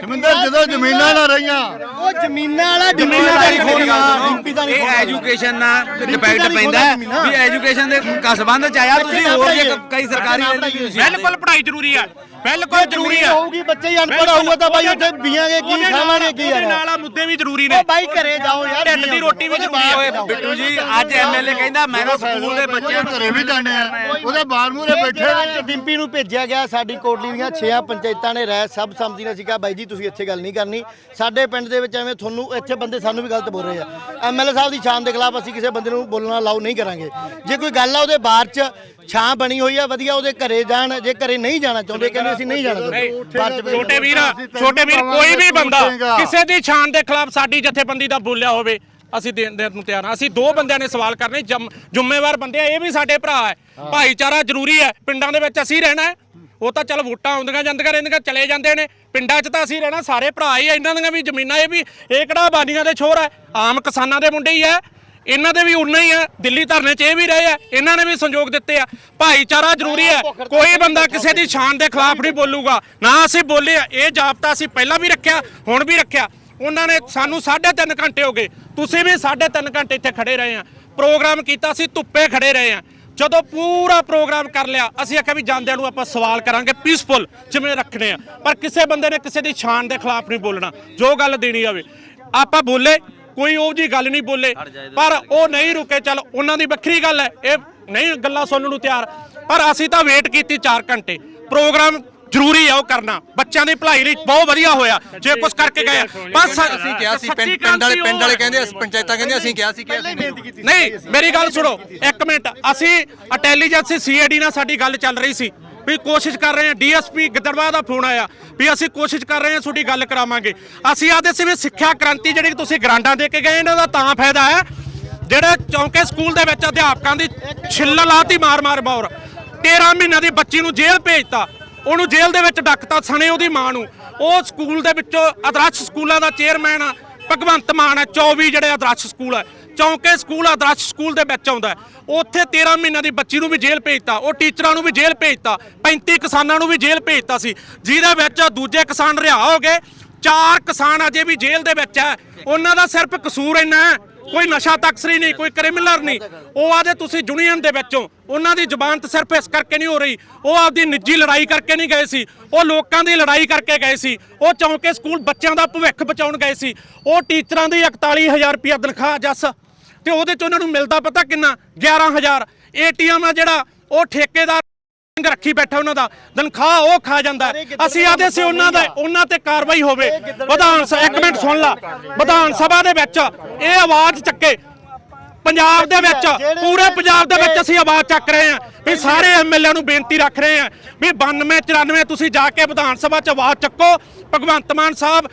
ਸ਼ਮਿੰਦਰ ਜਦੋਂ ਜ਼ਮੀਨਾਂ ਨਾ ਰਹੀਆਂ ਉਹ ਜ਼ਮੀਨਾਂ ਵਾਲਾ ਜ਼ਮੀਨਾਂ ਦਾ ਨਹੀਂ ਖੋਲਣਾ ਡਿੰਪੀ ਦਾ ਨਹੀਂ ਇਹ। ਐਜੂਕੇਸ਼ਨ ਨਾਲ ਨਹੀਂ ਪੈਂਦਾ। ਵੀ ਐਜੂਕੇਸ਼ਨ ਦੇ ਕਸਬੰਦ ਚ ਆਇਆ ਤੁਸੀਂ ਹੋਰ ਜੇ ਕਈ ਸਰਕਾਰੀ ਬਿਲਕੁਲ ਪੜ੍ਹਾਈ ਜ਼ਰੂਰੀ ਹੈ ਬਿਲਕੁਲ ਜ਼ਰੂਰੀ ਹੈ ਹੋਊਗੀ ਬੱਚੇ ਹੀ ਅਨਪੜ੍ਹ ਹੋਊਗਾ ਤਾਂ ਭਾਈ ਉੱਥੇ ਬੀਆਂਗੇ ਕੀ ਨਾਲ- ਖਾਵਾਂਗੇ ਕੀ ਉਹਦੇ ਯਾਰ? ਨਾਲ ਆ ਮੁੱਦੇ ਵੀ ਜ਼ਰੂਰੀ ਨੇ। ਉਹ ਭਾਈ ਘਰੇ ਜਾਓ ਯਾਰ ਢਿੱਡ ਦੀ ਰੋਟੀ ਵੀ ਜ਼ਰੂਰੀ ਹੈ। ਬਿੱਟੂ ਜੀ ਅੱਜ ਐਮਐਲਏ ਕਹਿੰਦਾ ਮੈਂ ਤਾਂ ਸਕੂਲ ਦੇ ਬੱਚਿਆਂ ਨੂੰ ਘਰੇ ਵੀ ਜਾਂਦੇ ਆ। ਉਹਦੇ ਬਾਹਰ ਮੂਰੇ ਬੈਠੇ ਬੈਠੇ ਡਿੰਪੀ ਨੂੰ ਭੇਜਿਆ ਗਿਆ ਸਾਡੀ ਕੋਟਲੀ ਦੀਆਂ 6 ਪੰਚਾਇਤਾਂ ਨੇ ਰਹਿ ਸਭ ਸੰਮਤੀ ਨੇ। ਸੀਗਾ ਬਾਈ ਜੀ ਤੁਸੀਂ ਇੱਥੇ ਗੱਲ ਨਹੀਂ ਕਰਨੀ। ਸਾਡੇ ਪਿੰਡ ਦੇ ਵਿੱਚ ਐਵੇਂ ਤੁਹਾਨੂੰ ਇੱਥੇ ਬੰਦੇ ਸਾਨੂੰ ਵੀ ਗਲਤ ਬੋਲ ਰਹੇ ਆ। ਐਮਐਲਏ ਸਾਹਿਬ ਦੀ ਸ਼ਾਨ ਦੇ ਖਿਲਾਫ ਅਸੀਂ ਕਿਸੇ ਬੰਦੇ ਨੂੰ ਬੋਲਣਾ ਲਾਉ ਨਹੀਂ ਕਰਾਂਗੇ। ਜੇ ਕੋਈ ਗੱਲ ਆ ਉਹਦੇ ਬਾਹਰ ਚ ਛਾਂ ਬਣੀ ਹੋਈ ਆ ਵਧੀਆ ਉਹਦੇ ਘਰੇ ਜਾਣ ਜੇ ਘਰੇ ਨਹੀਂ ਜਾਣਾ ਚਾਹੁੰਦੇ ਕਹਿੰਦੇ ਅਸੀਂ ਨਹੀਂ ਜਾਣਾ ਛੋਟੇ ਵੀਰ ਛੋਟੇ ਵੀਰ ਕੋਈ ਵੀ ਬੰਦਾ ਕਿਸੇ ਦੀ ਸ਼ਾਨ ਦੇ ਖਿਲਾਫ ਸਾਡੀ ਜਥੇਬੰਦੀ ਦਾ ਬੋਲਿਆ ਹੋਵੇ ਅਸੀਂ ਦੇਣ ਦੇਣ ਨੂੰ ਤਿਆਰ ਹਾਂ। ਅਸੀਂ ਦੋ ਬੰਦਿਆਂ ਨੇ ਸਵਾਲ ਕਰਨੇ ਜਮ- ਜ਼ਿੰਮੇਵਾਰ ਬੰਦੇ ਆ ਇਹ ਵੀ ਸਾਡੇ ਭਰਾ ਹੈ। ਭਾਈਚਾਰਾ ਜ਼ਰੂਰੀ ਹੈ ਪਿੰਡਾਂ ਦੇ ਵਿੱਚ ਅਸੀਂ ਰਹਿਣਾ ਹੈ। ਉਹ ਤਾਂ ਚੱਲ ਵੋਟਾਂ ਆਉਂਦੀਆਂ ਜਾਂਦੀਆਂ ਰਹਿੰਦੀਆਂ ਚਲੇ ਜਾਂਦੇ ਨੇ। ਪਿੰਡਾਂ 'ਚ ਤਾਂ ਅਸੀਂ ਰਹਿਣਾ ਸਾਰੇ ਭਰਾ ਹੀ ਆ ਇਹਨਾਂ ਦੀਆਂ ਵੀ ਜ਼ਮੀਨਾਂ ਇਹ ਵੀ ਇਹ ਕਿਹੜਾ ਬਾਨੀਆਂ ਦੇ ਛੋਰ ਹੈ? ਆਮ ਕਿਸਾਨਾਂ ਦੇ ਮੁੰਡੇ ਹੀ ਆ ਇਹਨਾਂ ਦੇ ਵੀ ਉਨਾ ਹੀ ਆ, ਦਿੱਲੀ ਧਰਨੇ 'ਚ ਇਹ ਵੀ ਰਹੇ ਆ, ਇਹਨਾਂ ਨੇ ਵੀ ਸੰਯੋਗ ਦਿੱਤੇ ਆ। ਭਾਈਚਾਰਾ ਜ਼ਰੂਰੀ ਹੈ ਕੋਈ ਬੰਦਾ ਕਿਸੇ ਦੀ ਸ਼ਾਨ ਦੇ ਖਿਲਾਫ ਨਹੀਂ ਬੋਲੂਗਾ। ਨਾ ਅਸੀਂ ਬੋਲੇ ਆ, ਇਹ ਜਾਬਤਾ ਅਸੀਂ ਪਹਿਲਾਂ ਵੀ ਰੱਖਿਆ, ਹੁਣ ਵੀ ਰੱਖਿਆ। ਉਹਨਾਂ ਨੇ ਸਾਨੂੰ 3.5 ਘੰਟੇ ਹੋ ਗਏ, ਤੁਸੀਂ ਵੀ 3.5 ਘੰਟੇ ਇੱਥੇ ਖੜੇ ਰਹੇ ਆ। ਪ੍ਰੋਗਰਾਮ ਕੀਤਾ ਸੀ, ਧੁੱਪੇ ਖੜੇ ਰਹੇ ਆ। ਜਦੋਂ ਪੂਰਾ ਪ੍ਰੋਗਰਾਮ ਕਰ ਲਿਆ, ਅਸੀਂ ਆਖਿਆ ਵੀ ਜਾਂਦਿਆਂ ਨੂੰ ਆਪਾਂ ਸਵਾਲ ਕਰਾਂਗੇ ਪੀਸਫੁਲ ਜਿਵੇਂ ਰੱਖਣੇ ਆ। ਪਰ ਕਿਸੇ ਬੰਦੇ ਨੇ ਕਿਸੇ ਦੀ ਸ਼ਾਨ ਦੇ ਖਿਲਾਫ ਨਹੀਂ ਬੋਲਣਾ, ਜੋ ਗੱਲ ਦੇਣੀ ਆਵੇ ਆਪਾਂ ਬੋਲੇ ਕੋਈ ਉਹ ਜੀ ਗੱਲ ਨਹੀਂ ਬੋਲੇ। ਪਰ ਉਹ ਨਹੀਂ ਰੁਕੇ ਚੱਲ ਉਹਨਾਂ ਦੀ ਵੱਖਰੀ ਗੱਲ ਹੈ। ਇਹ ਨਹੀਂ ਗੱਲਾਂ ਸੁਣਨ ਨੂੰ ਤਿਆਰ। ਪਰ ਅਸੀਂ ਤਾਂ ਵੇਟ ਕੀਤੀ 4 ਘੰਟੇ। ਪ੍ਰੋਗਰਾਮ ਜ਼ਰੂਰੀ ਆ ਉਹ ਕਰਨਾ। ਬੱਚਿਆਂ ਦੀ ਭਲਾਈ ਲਈ ਬਹੁਤ ਵਧੀਆ ਹੋਇਆ। ਜੇ ਕੁਝ ਕਰਕੇ ਗਏ ਆ। ਪਰ ਸ- ਅਸੀਂ ਕਿਹਾ ਸੀ ਪਿੰਡ ਪਿੰਡ ਵਾਲੇ ਪਿੰਡ ਵਾਲੇ ਕਹਿੰਦੇ ਅਸੀਂ ਪੰਚਾਇਤਾਂ ਕਹਿੰਦੇ ਅਸੀਂ ਕਿਹਾ ਸੀ ਕਿ ਨਹੀਂ ਮੇਰੀ ਗੱਲ ਸੁਣੋ। ਇੱਕ ਮਿੰਟ। ਅਸੀਂ ਇੰਟੈਲੀਜੈਂਸ ਸੀਆਈਡੀ ਨਾਲ ਸਾਡੀ ਗੱਲ ਚੱਲ ਰਹੀ ਸੀ। ਵੀ ਕੋਸ਼ਿਸ਼ ਕਰ ਰਹੇ ਹਾਂ, ਡੀਐਸਪੀ ਗਿੱਦੜਵਾ ਦਾ ਫੋਨ ਆਇਆ ਵੀ ਅਸੀਂ ਕੋਸ਼ਿਸ਼ ਕਰ ਰਹੇ ਹਾਂ ਤੁਹਾਡੀ ਗੱਲ ਕਰਾਵਾਂਗੇ। ਅਸੀਂ ਆਦੇ ਸੀ ਵੀ ਸਿੱਖਿਆ ਕ੍ਰਾਂਤੀ ਜਿਹੜੀ ਤੁਸੀਂ ਗ੍ਰਾਂਟਾਂ ਦੇ ਕੇ ਗਏ ਇਹਨਾਂ ਦਾ ਤਾਂ ਫਾਇਦਾ ਹੈ। ਜਿਹੜੇ ਚੌਂਕੇ ਸਕੂਲ ਦੇ ਵਿੱਚ ਅਧਿਆਪਕਾਂ ਦੀ ਛਿੱਲ ਲਾਤੀ ਮਾਰ-ਮਾਰ ਬੌਰ 13 ਮਹੀਨਿਆਂ ਦੀ ਬੱਚੀ ਨੂੰ ਜੇਲ੍ਹ ਭੇਜਤਾ, ਉਹਨੂੰ ਜੇਲ੍ਹ ਦੇ ਵਿੱਚ ਡੱਕਤਾ ਸਣੇ ਉਹਦੀ ਮਾਂ ਨੂੰ। ਉਹ ਸਕੂਲ ਦੇ ਵਿੱਚੋਂ ਆਦਰਸ਼ ਸਕੂਲਾਂ ਦਾ ਚੇਅਰਮੈਨ ਭਗਵੰਤ ਮਾਨ ਹੈ 24 ਜਿਹੜੇ ਆਦਰਸ਼ ਸਕੂਲ ਹੈ। ਚੌਂਕੇ ਸਕੂਲ, ਆਦਰਸ਼ ਸਕੂਲ ਦੇ ਵਿੱਚ ਆਉਂਦਾ ਉੱਥੇ 13 ਮਹੀਨਿਆਂ ਦੀ ਬੱਚੀ ਨੂੰ ਵੀ ਜੇਲ੍ਹ ਭੇਜਤਾ, ਉਹ ਟੀਚਰਾਂ ਨੂੰ ਵੀ ਜੇਲ੍ਹ ਭੇਜਤਾ 35 ਕਿਸਾਨਾਂ ਨੂੰ ਵੀ ਜੇਲ੍ਹ ਭੇਜਤਾ ਸੀ, ਜਿਹਦੇ ਵਿੱਚ ਦੂਜੇ ਕਿਸਾਨ ਰਿਹਾ ਹੋ ਗਏ, ਚਾਰ ਕਿਸਾਨ ਅਜੇ ਵੀ ਜੇਲ੍ਹ ਦੇ ਵਿੱਚ ਹੈ। ਉਹਨਾਂ ਦਾ ਸਿਰਫ ਕਸੂਰ ਇੰਨਾ ਹੈ, ਕੋਈ ਨਸ਼ਾ ਤਕਸਰੀ ਨਹੀਂ, ਕੋਈ ਕ੍ਰਿਮੀਨਲ ਨਹੀਂ। ਉਹ ਆਦੇ ਤੁਸੀਂ ਯੂਨੀਅਨ ਦੇ ਵਿੱਚੋਂ, ਉਹਨਾਂ ਦੀ ਜ਼ੁਬਾਨ ਤੇ ਸਿਰਫ ਇਸ ਕਰਕੇ ਨਹੀਂ ਹੋ ਰਹੀ, ਉਹ ਆਪਦੀ ਨਿੱਜੀ ਲੜਾਈ ਕਰਕੇ ਨਹੀਂ ਗਏ ਸੀ, ਉਹ ਲੋਕਾਂ ਦੀ ਲੜਾਈ ਕਰਕੇ ਗਏ ਸੀ, ਉਹ ਚੌਂਕੇ ਸਕੂਲ ਬੱਚਿਆਂ ਦਾ ਭਵਿੱਖ ਬਚਾਉਣ ਗਏ ਸੀ, ਉਹ ਟੀਚਰਾਂ ਦੀ 41000 ਰੁਪਇਆ ਤਨਖਾਹ, ਜੱਸ। ਤੇ ਉਹਦੇ ਚ ਉਹਨਾਂ ਨੂੰ ਮਿਲਦਾ ਪਤਾ ਕਿੰਨਾ? 11000 ਏਟੀਐਮ ਆ ਜਿਹੜਾ ਉਹ ਠੇਕੇਦਾਰ ਰੱਖੀ ਬੈਠਾ ਉਹਨਾਂ ਦਾ। ਤਨਖਾਹ ਉਹ ਖਾ ਜਾਂਦਾ। ਅਸੀਂ ਆਦੇ ਸੀ ਉਹਨਾਂ ਦਾ ਉਹਨਾਂ ਤੇ ਕਾਰਵਾਈ ਹੋਵੇ। ਵਿਧਾਨ ਸਭਾ ਇੱਕ ਮਿੰਟ ਸੁਣ ਲਾ। ਵਿਧਾਨ ਸਭਾ ਦੇ ਵਿੱਚ ਇਹ ਆਵਾਜ਼ ਚੱਕੇ। ਪੰਜਾਬ ਦੇ ਵਿੱਚ ਪੂਰੇ ਪੰਜਾਬ ਦੇ ਵਿੱਚ ਅਸੀਂ ਆਵਾਜ਼ ਚੱਕ ਰਹੇ ਹਾਂ ਵੀ ਸਾਰੇ ਐਮਐਲਏ ਨੂੰ ਬੇਨਤੀ ਰੱਖ ਰਹੇ ਹਾਂ ਵੀ 92 94 ਤੁਸੀਂ ਜਾ ਕੇ ਵਿਧਾਨ ਸਭਾ 'ਚ ਆਵਾਜ਼ ਚੱਕੋ। ਭਗਵੰਤ ਮਾਨ ਸਾਹਿਬ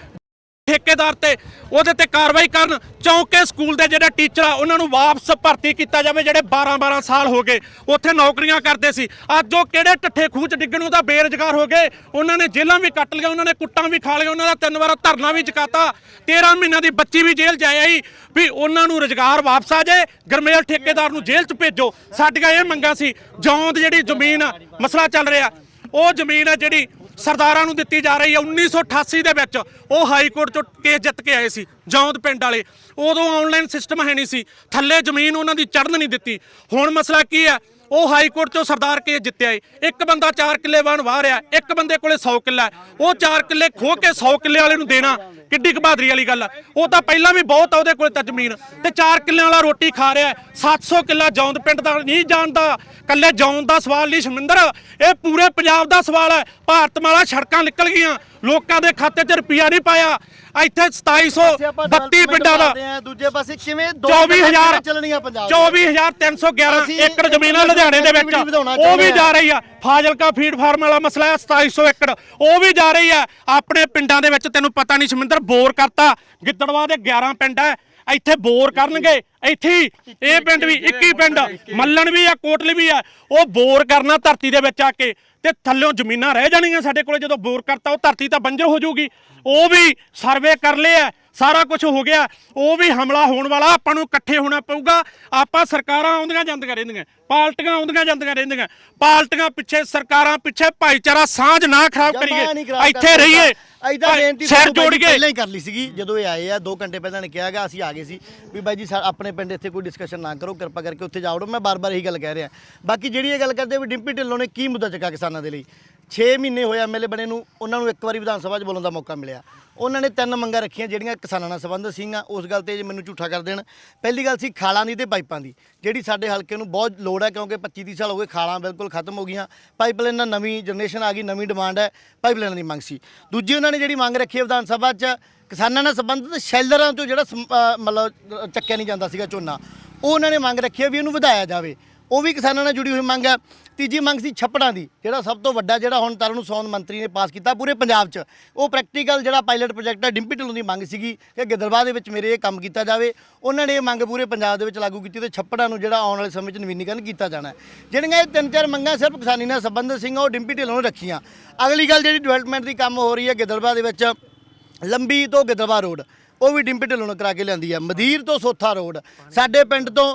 ਠੇਕੇਦਾਰ ਤੇ ਉਹਦੇ ਤੇ ਕਾਰਵਾਈ ਕਰਨ ਚੌਂਕੇ ਸਕੂਲ ਦੇ ਜਿਹੜੇ ਟੀਚਰ ਆ ਉਹਨਾਂ ਨੂੰ ਵਾਪਸ ਭਰਤੀ ਕੀਤਾ ਜਾਵੇ ਜਿਹੜੇ 12-12 ਸਾਲ ਹੋ ਗਏ ਉੱਥੇ ਨੌਕਰੀਆਂ ਕਰਦੇ ਸੀ। ਅੱਜ ਉਹ ਕਿਹੜੇ ਟੱਠੇ ਖੂਹ ਚ ਡਿੱਗਣ ਨੂੰ ਤਾਂ ਬੇਰੁਜ਼ਗਾਰ ਹੋ ਗਏ। ਉਹਨਾਂ ਨੇ ਜੇਲ੍ਹਾਂ ਵੀ ਕੱਟ ਲਈਆਂ ਉਹਨਾਂ ਨੇ ਕੁੱਟਾਂ ਵੀ ਖਾ ਲਈਆਂ ਉਹਨਾਂ ਦਾ ਤਿੰਨ ਵਾਰ ਧਰਨਾ ਵੀ ਚੁਕਾਤਾ। 13 ਮਹੀਨਿਆਂ ਦੀ ਬੱਚੀ ਵੀ ਜੇਲ੍ਹ ਜਾਏ ਆਈ ਵੀ ਉਹਨਾਂ ਨੂੰ ਰੁਜ਼ਗਾਰ ਵਾਪਸ ਆ ਜਾਏ। ਗਰਮੇਲ ਠੇਕੇਦਾਰ ਨੂੰ ਜੇਲ੍ਹ 'ਚ ਭੇਜੋ। ਸਾਡੀਆਂ ਇਹ ਮੰਗਾਂ ਸੀ ਜੌਂਦ ਜਿਹੜੀ ਜ਼ਮੀਨ ਆ, ਮਸਲਾ ਚੱਲ ਰਿਹਾ। ਉਹ ਜ਼ਮੀਨ ਆ ਜਿਹੜੀ ਸਰਦਾਰਾਂ ਨੂੰ ਦਿੱਤੀ ਜਾ ਰਹੀ ਹੈ 1988 ਦੇ ਵਿੱਚ। ਉਹ ਹਾਈ ਕੋਰਟ ਚੋਂ ਕੇਸ ਜਿੱਤ ਕੇ ਆਏ ਸੀ, ਜੌਂਦ ਪਿੰਡ ਵਾਲੇ। ਉਦੋਂ ਆਨਲਾਈਨ ਸਿਸਟਮ ਹੈ ਨਹੀਂ ਸੀ। ਥੱਲੇ ਜ਼ਮੀਨ ਉਹਨਾਂ ਦੀ ਚੜਨ ਨਹੀਂ ਦਿੱਤੀ। ਹੁਣ ਮਸਲਾ ਕੀ ਹੈ? ਉਹ ਹਾਈ ਕੋਰਟ ਚੋਂ ਸਰਦਾਰ ਕੇਸ ਜਿੱਤਿਆ ਏ। ਇੱਕ ਬੰਦਾ 4 ਕਿੱਲੇ ਵਾਹਣ ਵਾਹ ਰਿਹਾ ਇੱਕ ਬੰਦੇ ਕੋਲੇ 100 ਕਿੱਲਾ ਉਹ 4 ਕਿੱਲੇ ਖੋ ਕੇ 100 ਕਿੱਲੇ ਵਾਲੇ ਨੂੰ ਦੇਣਾ ਕਿੱਡੀ ਕੁ ਵਾਲੀ ਗੱਲ ਆ। ਉਹ ਤਾਂ ਪਹਿਲਾਂ ਵੀ ਬਹੁਤ ਆ ਉਹਦੇ ਕੋਲੇ ਤਾਂ ਜ਼ਮੀਨ। ਤੇ 4 ਕਿੱਲਿਆਂ ਵਾਲਾ ਰੋਟੀ ਖਾ ਰਿਹਾ ਹੈ। 700 ਕਿੱਲਾ ਜੌਂਦ ਪਿੰਡ ਦਾ ਨਹੀਂ ਜਾਣਦਾ। ਕੱਲੇ ਜੌਂਦ ਦਾ ਸਵਾਲ ਨਹੀਂ ਸ਼ਮਿੰਦਰ ਇਹ ਪੂਰੇ ਪੰਜਾਬ ਦਾ ਸਵਾਲ ਹੈ ਭਾਰਤ ਮਾਲਾ ਸੜਕਾਂ ਨਿਕਲ ਗਈਆਂ। ਲੋਕਾਂ ਦੇ ਖਾਤੇ 'ਚ ਰੁਪਿਆ ਨਹੀਂ ਪਾਇਆ। ਇੱਥੇ 2732 ਪਿੰਡਾਂ ਦਾ। ਦੂਜੇ ਪਾਸੇ ਕਿਵੇਂ ਦੋ 24000 ਚੱਲਣੀਆਂ ਪੰਜਾਬ 24311 ਅਸੀਂ ਏਕੜ ਜ਼ਮੀਨ ਲੁਧਿਆਣੇ ਦੇ ਵਿੱਚ। ਉਹ ਵੀ ਜਾ ਰਹੀ ਆ। ਫਾਜ਼ਿਲਕਾ ਫੀਡ ਫਾਰਮ ਵਾਲਾ ਮਸਲਾ ਹੈ 2700 ਏਕੜ। ਉਹ ਵੀ ਜਾ ਰਹੀ ਆ। ਆਪਣੇ ਪਿੰਡਾਂ ਦੇ ਵਿੱਚ ਤੈਨੂੰ ਪਤਾ ਨਹੀਂ ਸ਼ਮਿੰਦਰ ਬੋਰ ਕਰਤਾ। ਗਿੱਦੜਵਾ ਦੇ 11 ਪਿੰਡ ਹੈ। ਇੱਥੇ ਬੋਰ ਕਰਨਗੇ। ਇੱਥੇ ਇਹ ਪਿੰਡ ਵੀ 21 ਪਿੰਡ। ਮੱਲਣ ਵੀ ਆ ਕੋਟਲੀ ਵੀ ਆ। ਉਹ ਬੋਰ ਕਰਨਾ ਧਰਤੀ ਦੇ ਵਿੱਚ ਆ ਕੇ। ਤੇ ਥੱਲਿਓਂ ਜ਼ਮੀਨਾਂ ਰਹਿ ਜਾਣਗੀਆਂ ਸਾਡੇ ਕੋਲੇ ਜਦੋਂ ਬੋਰ ਕਰਤਾ ਉਹ ਧਰਤੀ ਤਾਂ ਬੰਜਰ ਹੋ ਜਾਊਗੀ। ਉਹ ਵੀ ਸਰਵੇ ਕਰ ਲਿਆ ਸਾਰਾ ਕੁਝ ਹੋ ਗਿਆ। ਉਹ ਵੀ ਹਮਲਾ ਹੋਣ ਵਾਲਾ ਆਪਾਂ ਨੂੰ ਇਕੱਠੇ ਹੋਣਾ ਪਊਗਾ। ਆਪਾਂ ਸਰਕਾਰਾਂ ਆਉਂਦੀਆਂ ਜਾਂਦੀਆਂ ਰਹਿੰਦੀਆਂ ਪਾਰਟੀਆਂ ਆਉਂਦੀਆਂ ਜਾਂਦੀਆਂ ਰਹਿੰਦੀਆਂ। ਪਾਰਟੀਆਂ ਪਿੱਛੇ ਸਰਕਾਰਾਂ ਪਿੱਛੇ ਭਾਈਚਾਰਾ ਸਾਂਝ ਨਾ ਖਰਾਬ ਕਰੀਏ। ਇੱਥੇ ਰਹੀਏ ਅਸੀਂ ਤਾਂ ਬੇਨਤੀ ਸਿਰ ਤੁਹਾਨੂੰ ਬਾਈ ਜੀ ਜੋੜੀਏ ਪਹਿਲਾਂ ਹੀ ਕਰ ਲਈ ਸੀਗੀ ਜਦੋਂ ਇਹ ਆਏ ਆ 2 ਘੰਟੇ ਪਹਿਲਾਂ ਨੇ ਕਿਹਾ ਗਿਆ ਅਸੀਂ ਆ ਗਏ ਸੀ ਵੀ ਬਾਈ ਜੀ ਸਾ- ਆਪਣੇ ਪਿੰਡ ਇੱਥੇ ਕੋਈ ਡਿਸਕਸ਼ਨ ਨਾ ਕਰੋ ਕਿਰਪਾ ਕਰਕੇ ਉੱਥੇ ਜਾਵੜੋ ਮੈਂ ਬਾਰ-ਬਾਰ ਇਹੀ ਗੱਲ ਕਹਿ ਰਿਹਾ। ਬਾਕੀ ਜਿਹੜੀ ਇਹ ਗੱਲ ਕਰਦੇ ਵੀ ਡਿੰਪੀ ਢਿੱਲੋਂ ਨੇ ਕੀ ਮੁੱਦਾ ਚੱਕਾ ਕਿਸਾਨਾਂ ਦੇ ਲਈ? 6 ਮਹੀਨੇ ਹੋਏ ਐਮਐਲਏ ਬਣੇ ਨੂੰ, ਉਹਨਾਂ ਨੂੰ ਇੱਕ ਵਾਰੀ ਵਿਧਾਨ ਸਭਾ 'ਚ ਬੋਲਣ ਦਾ ਮੌਕਾ ਮਿਲਿਆ। ਉਹਨਾਂ ਨੇ ਤਿੰਨ ਮੰਗਾਂ ਰੱਖੀਆਂ, ਜਿਹੜੀਆਂ ਕਿਸਾਨਾਂ ਨਾਲ ਸੰਬੰਧਿਤ ਸੀਗੀਆਂ। ਉਸ ਗੱਲ ਤੇ ਜੇ ਮੈਨੂੰ ਝੂਠਾ ਕਰ ਦੇਣ, ਪਹਿਲੀ ਗੱਲ ਸੀ ਖਾਲਾਂ ਦੀ ਤੇ ਪਾਈਪਾਂ ਦੀ, ਜਿਹੜੀ ਸਾਡੇ ਹਲਕੇ ਨੂੰ ਬਹੁਤ ਲੋੜ ਹੈ, ਕਿਉਂਕਿ 25 30 ਸਾਲ ਹੋ ਗਏ ਖਾਲਾਂ ਬਿਲਕੁਲ ਖਤਮ ਹੋ ਗਈਆਂ। ਪਾਈਪਲਾਈਨਾਂ ਨਵੀਂ ਜਨਰੇਸ਼ਨ ਆ ਗਈ, ਨਵੀਂ ਡਿਮਾਂਡ ਹੈ, ਪਾਈਪਲਾਈਨਾਂ ਦੀ ਮੰਗ ਸੀ। ਦੂਜੀ ਉਹਨਾਂ ਨੇ ਜਿਹੜੀ ਮੰਗ ਰੱਖੀ ਹੈ ਵਿਧਾਨ ਸਭਾ 'ਚ, ਕਿਸਾਨਾਂ ਨਾਲ ਸੰਬੰਧਿਤ ਸ਼ੈਲਰਾਂ ਤੋਂ ਜਿਹੜਾ ਸਮ- ਮਤਲਬ ਚੱਕਿਆ ਨਹੀਂ ਜਾਂਦਾ ਸੀਗਾ ਝੋਨਾ, ਉਹ ਉਹਨਾਂ ਨੇ ਮੰਗ ਰੱਖੀ ਹੈ ਵੀ ਇਹਨੂੰ ਵਧਾਇਆ ਜਾਵੇ। ਉਹ ਵੀ ਕਿਸਾਨਾਂ ਨਾਲ ਜੁੜੀ ਹੋਈ ਮੰਗ ਹੈ। ਤੀਜੀ ਮੰਗ ਸੀ ਛੱਪੜਾਂ ਦੀ, ਜਿਹੜਾ ਸਭ ਤੋਂ ਵੱਡਾ ਜਿਹੜਾ ਹੁਣ ਤਰਨ ਨੂੰ ਸੌਨ ਮੰਤਰੀ ਨੇ ਪਾਸ ਕੀਤਾ ਪੂਰੇ ਪੰਜਾਬ 'ਚ। ਉਹ ਪ੍ਰੈਕਟੀਕਲ ਜਿਹੜਾ ਪਾਇਲਟ ਪ੍ਰੋਜੈਕਟ ਹੈ, ਡਿੰਪੀ ਢਿੱਲੋਂ ਦੀ ਮੰਗ ਸੀਗੀ ਕਿ ਗਿੱਦੜਬਾਹ ਦੇ ਵਿੱਚ ਮੇਰੇ ਇਹ ਕੰਮ ਕੀਤਾ ਜਾਵੇ। ਉਹਨਾਂ ਨੇ ਇਹ ਮੰਗ ਪੂਰੇ ਪੰਜਾਬ ਦੇ ਵਿੱਚ ਲਾਗੂ ਕੀਤੀ ਤੇ ਛੱਪੜਾਂ ਨੂੰ ਜਿਹੜਾ ਆਉਣ ਵਾਲੇ ਸਮੇਂ 'ਚ ਨਵੀਨੀਕਰਨ ਕੀਤਾ ਜਾਣਾ ਹੈ। ਜਿਹੜੀਆਂ ਇਹ ਤਿੰਨ ਚਾਰ ਮੰਗਾਂ ਸਿਰਫ ਕਿਸਾਨੀ ਨਾਲ ਸੰਬੰਧਿਤ ਸਿੰਘ ਉਹ ਡਿੰਪੀ ਢਿੱਲੋਂ ਨੇ ਰੱਖੀਆਂ। ਅਗਲੀ ਗੱਲ ਜਿਹੜੀ ਡਿਵੈਲਪਮੈਂਟ ਦੀ ਕੰਮ ਹੋ ਰਹੀ ਹੈ ਗਿੱਦੜਬਾਹ ਦੇ ਵਿੱਚ, ਲੰਬੀ ਤੋਂ ਗਿੱਦੜਬਾਹ ਰੋਡ। ਉਹ ਵੀ ਡਿੰਪੀ ਢਿੱਲੋਂ ਨੇ ਕਰਾ ਕੇ ਲਿਆਂਦੀ ਹੈ। ਮਦੀਰ ਤੋਂ ਸੋਥਾ ਰੋਡ। ਸਾਡੇ ਪਿੰਡ ਤੋਂ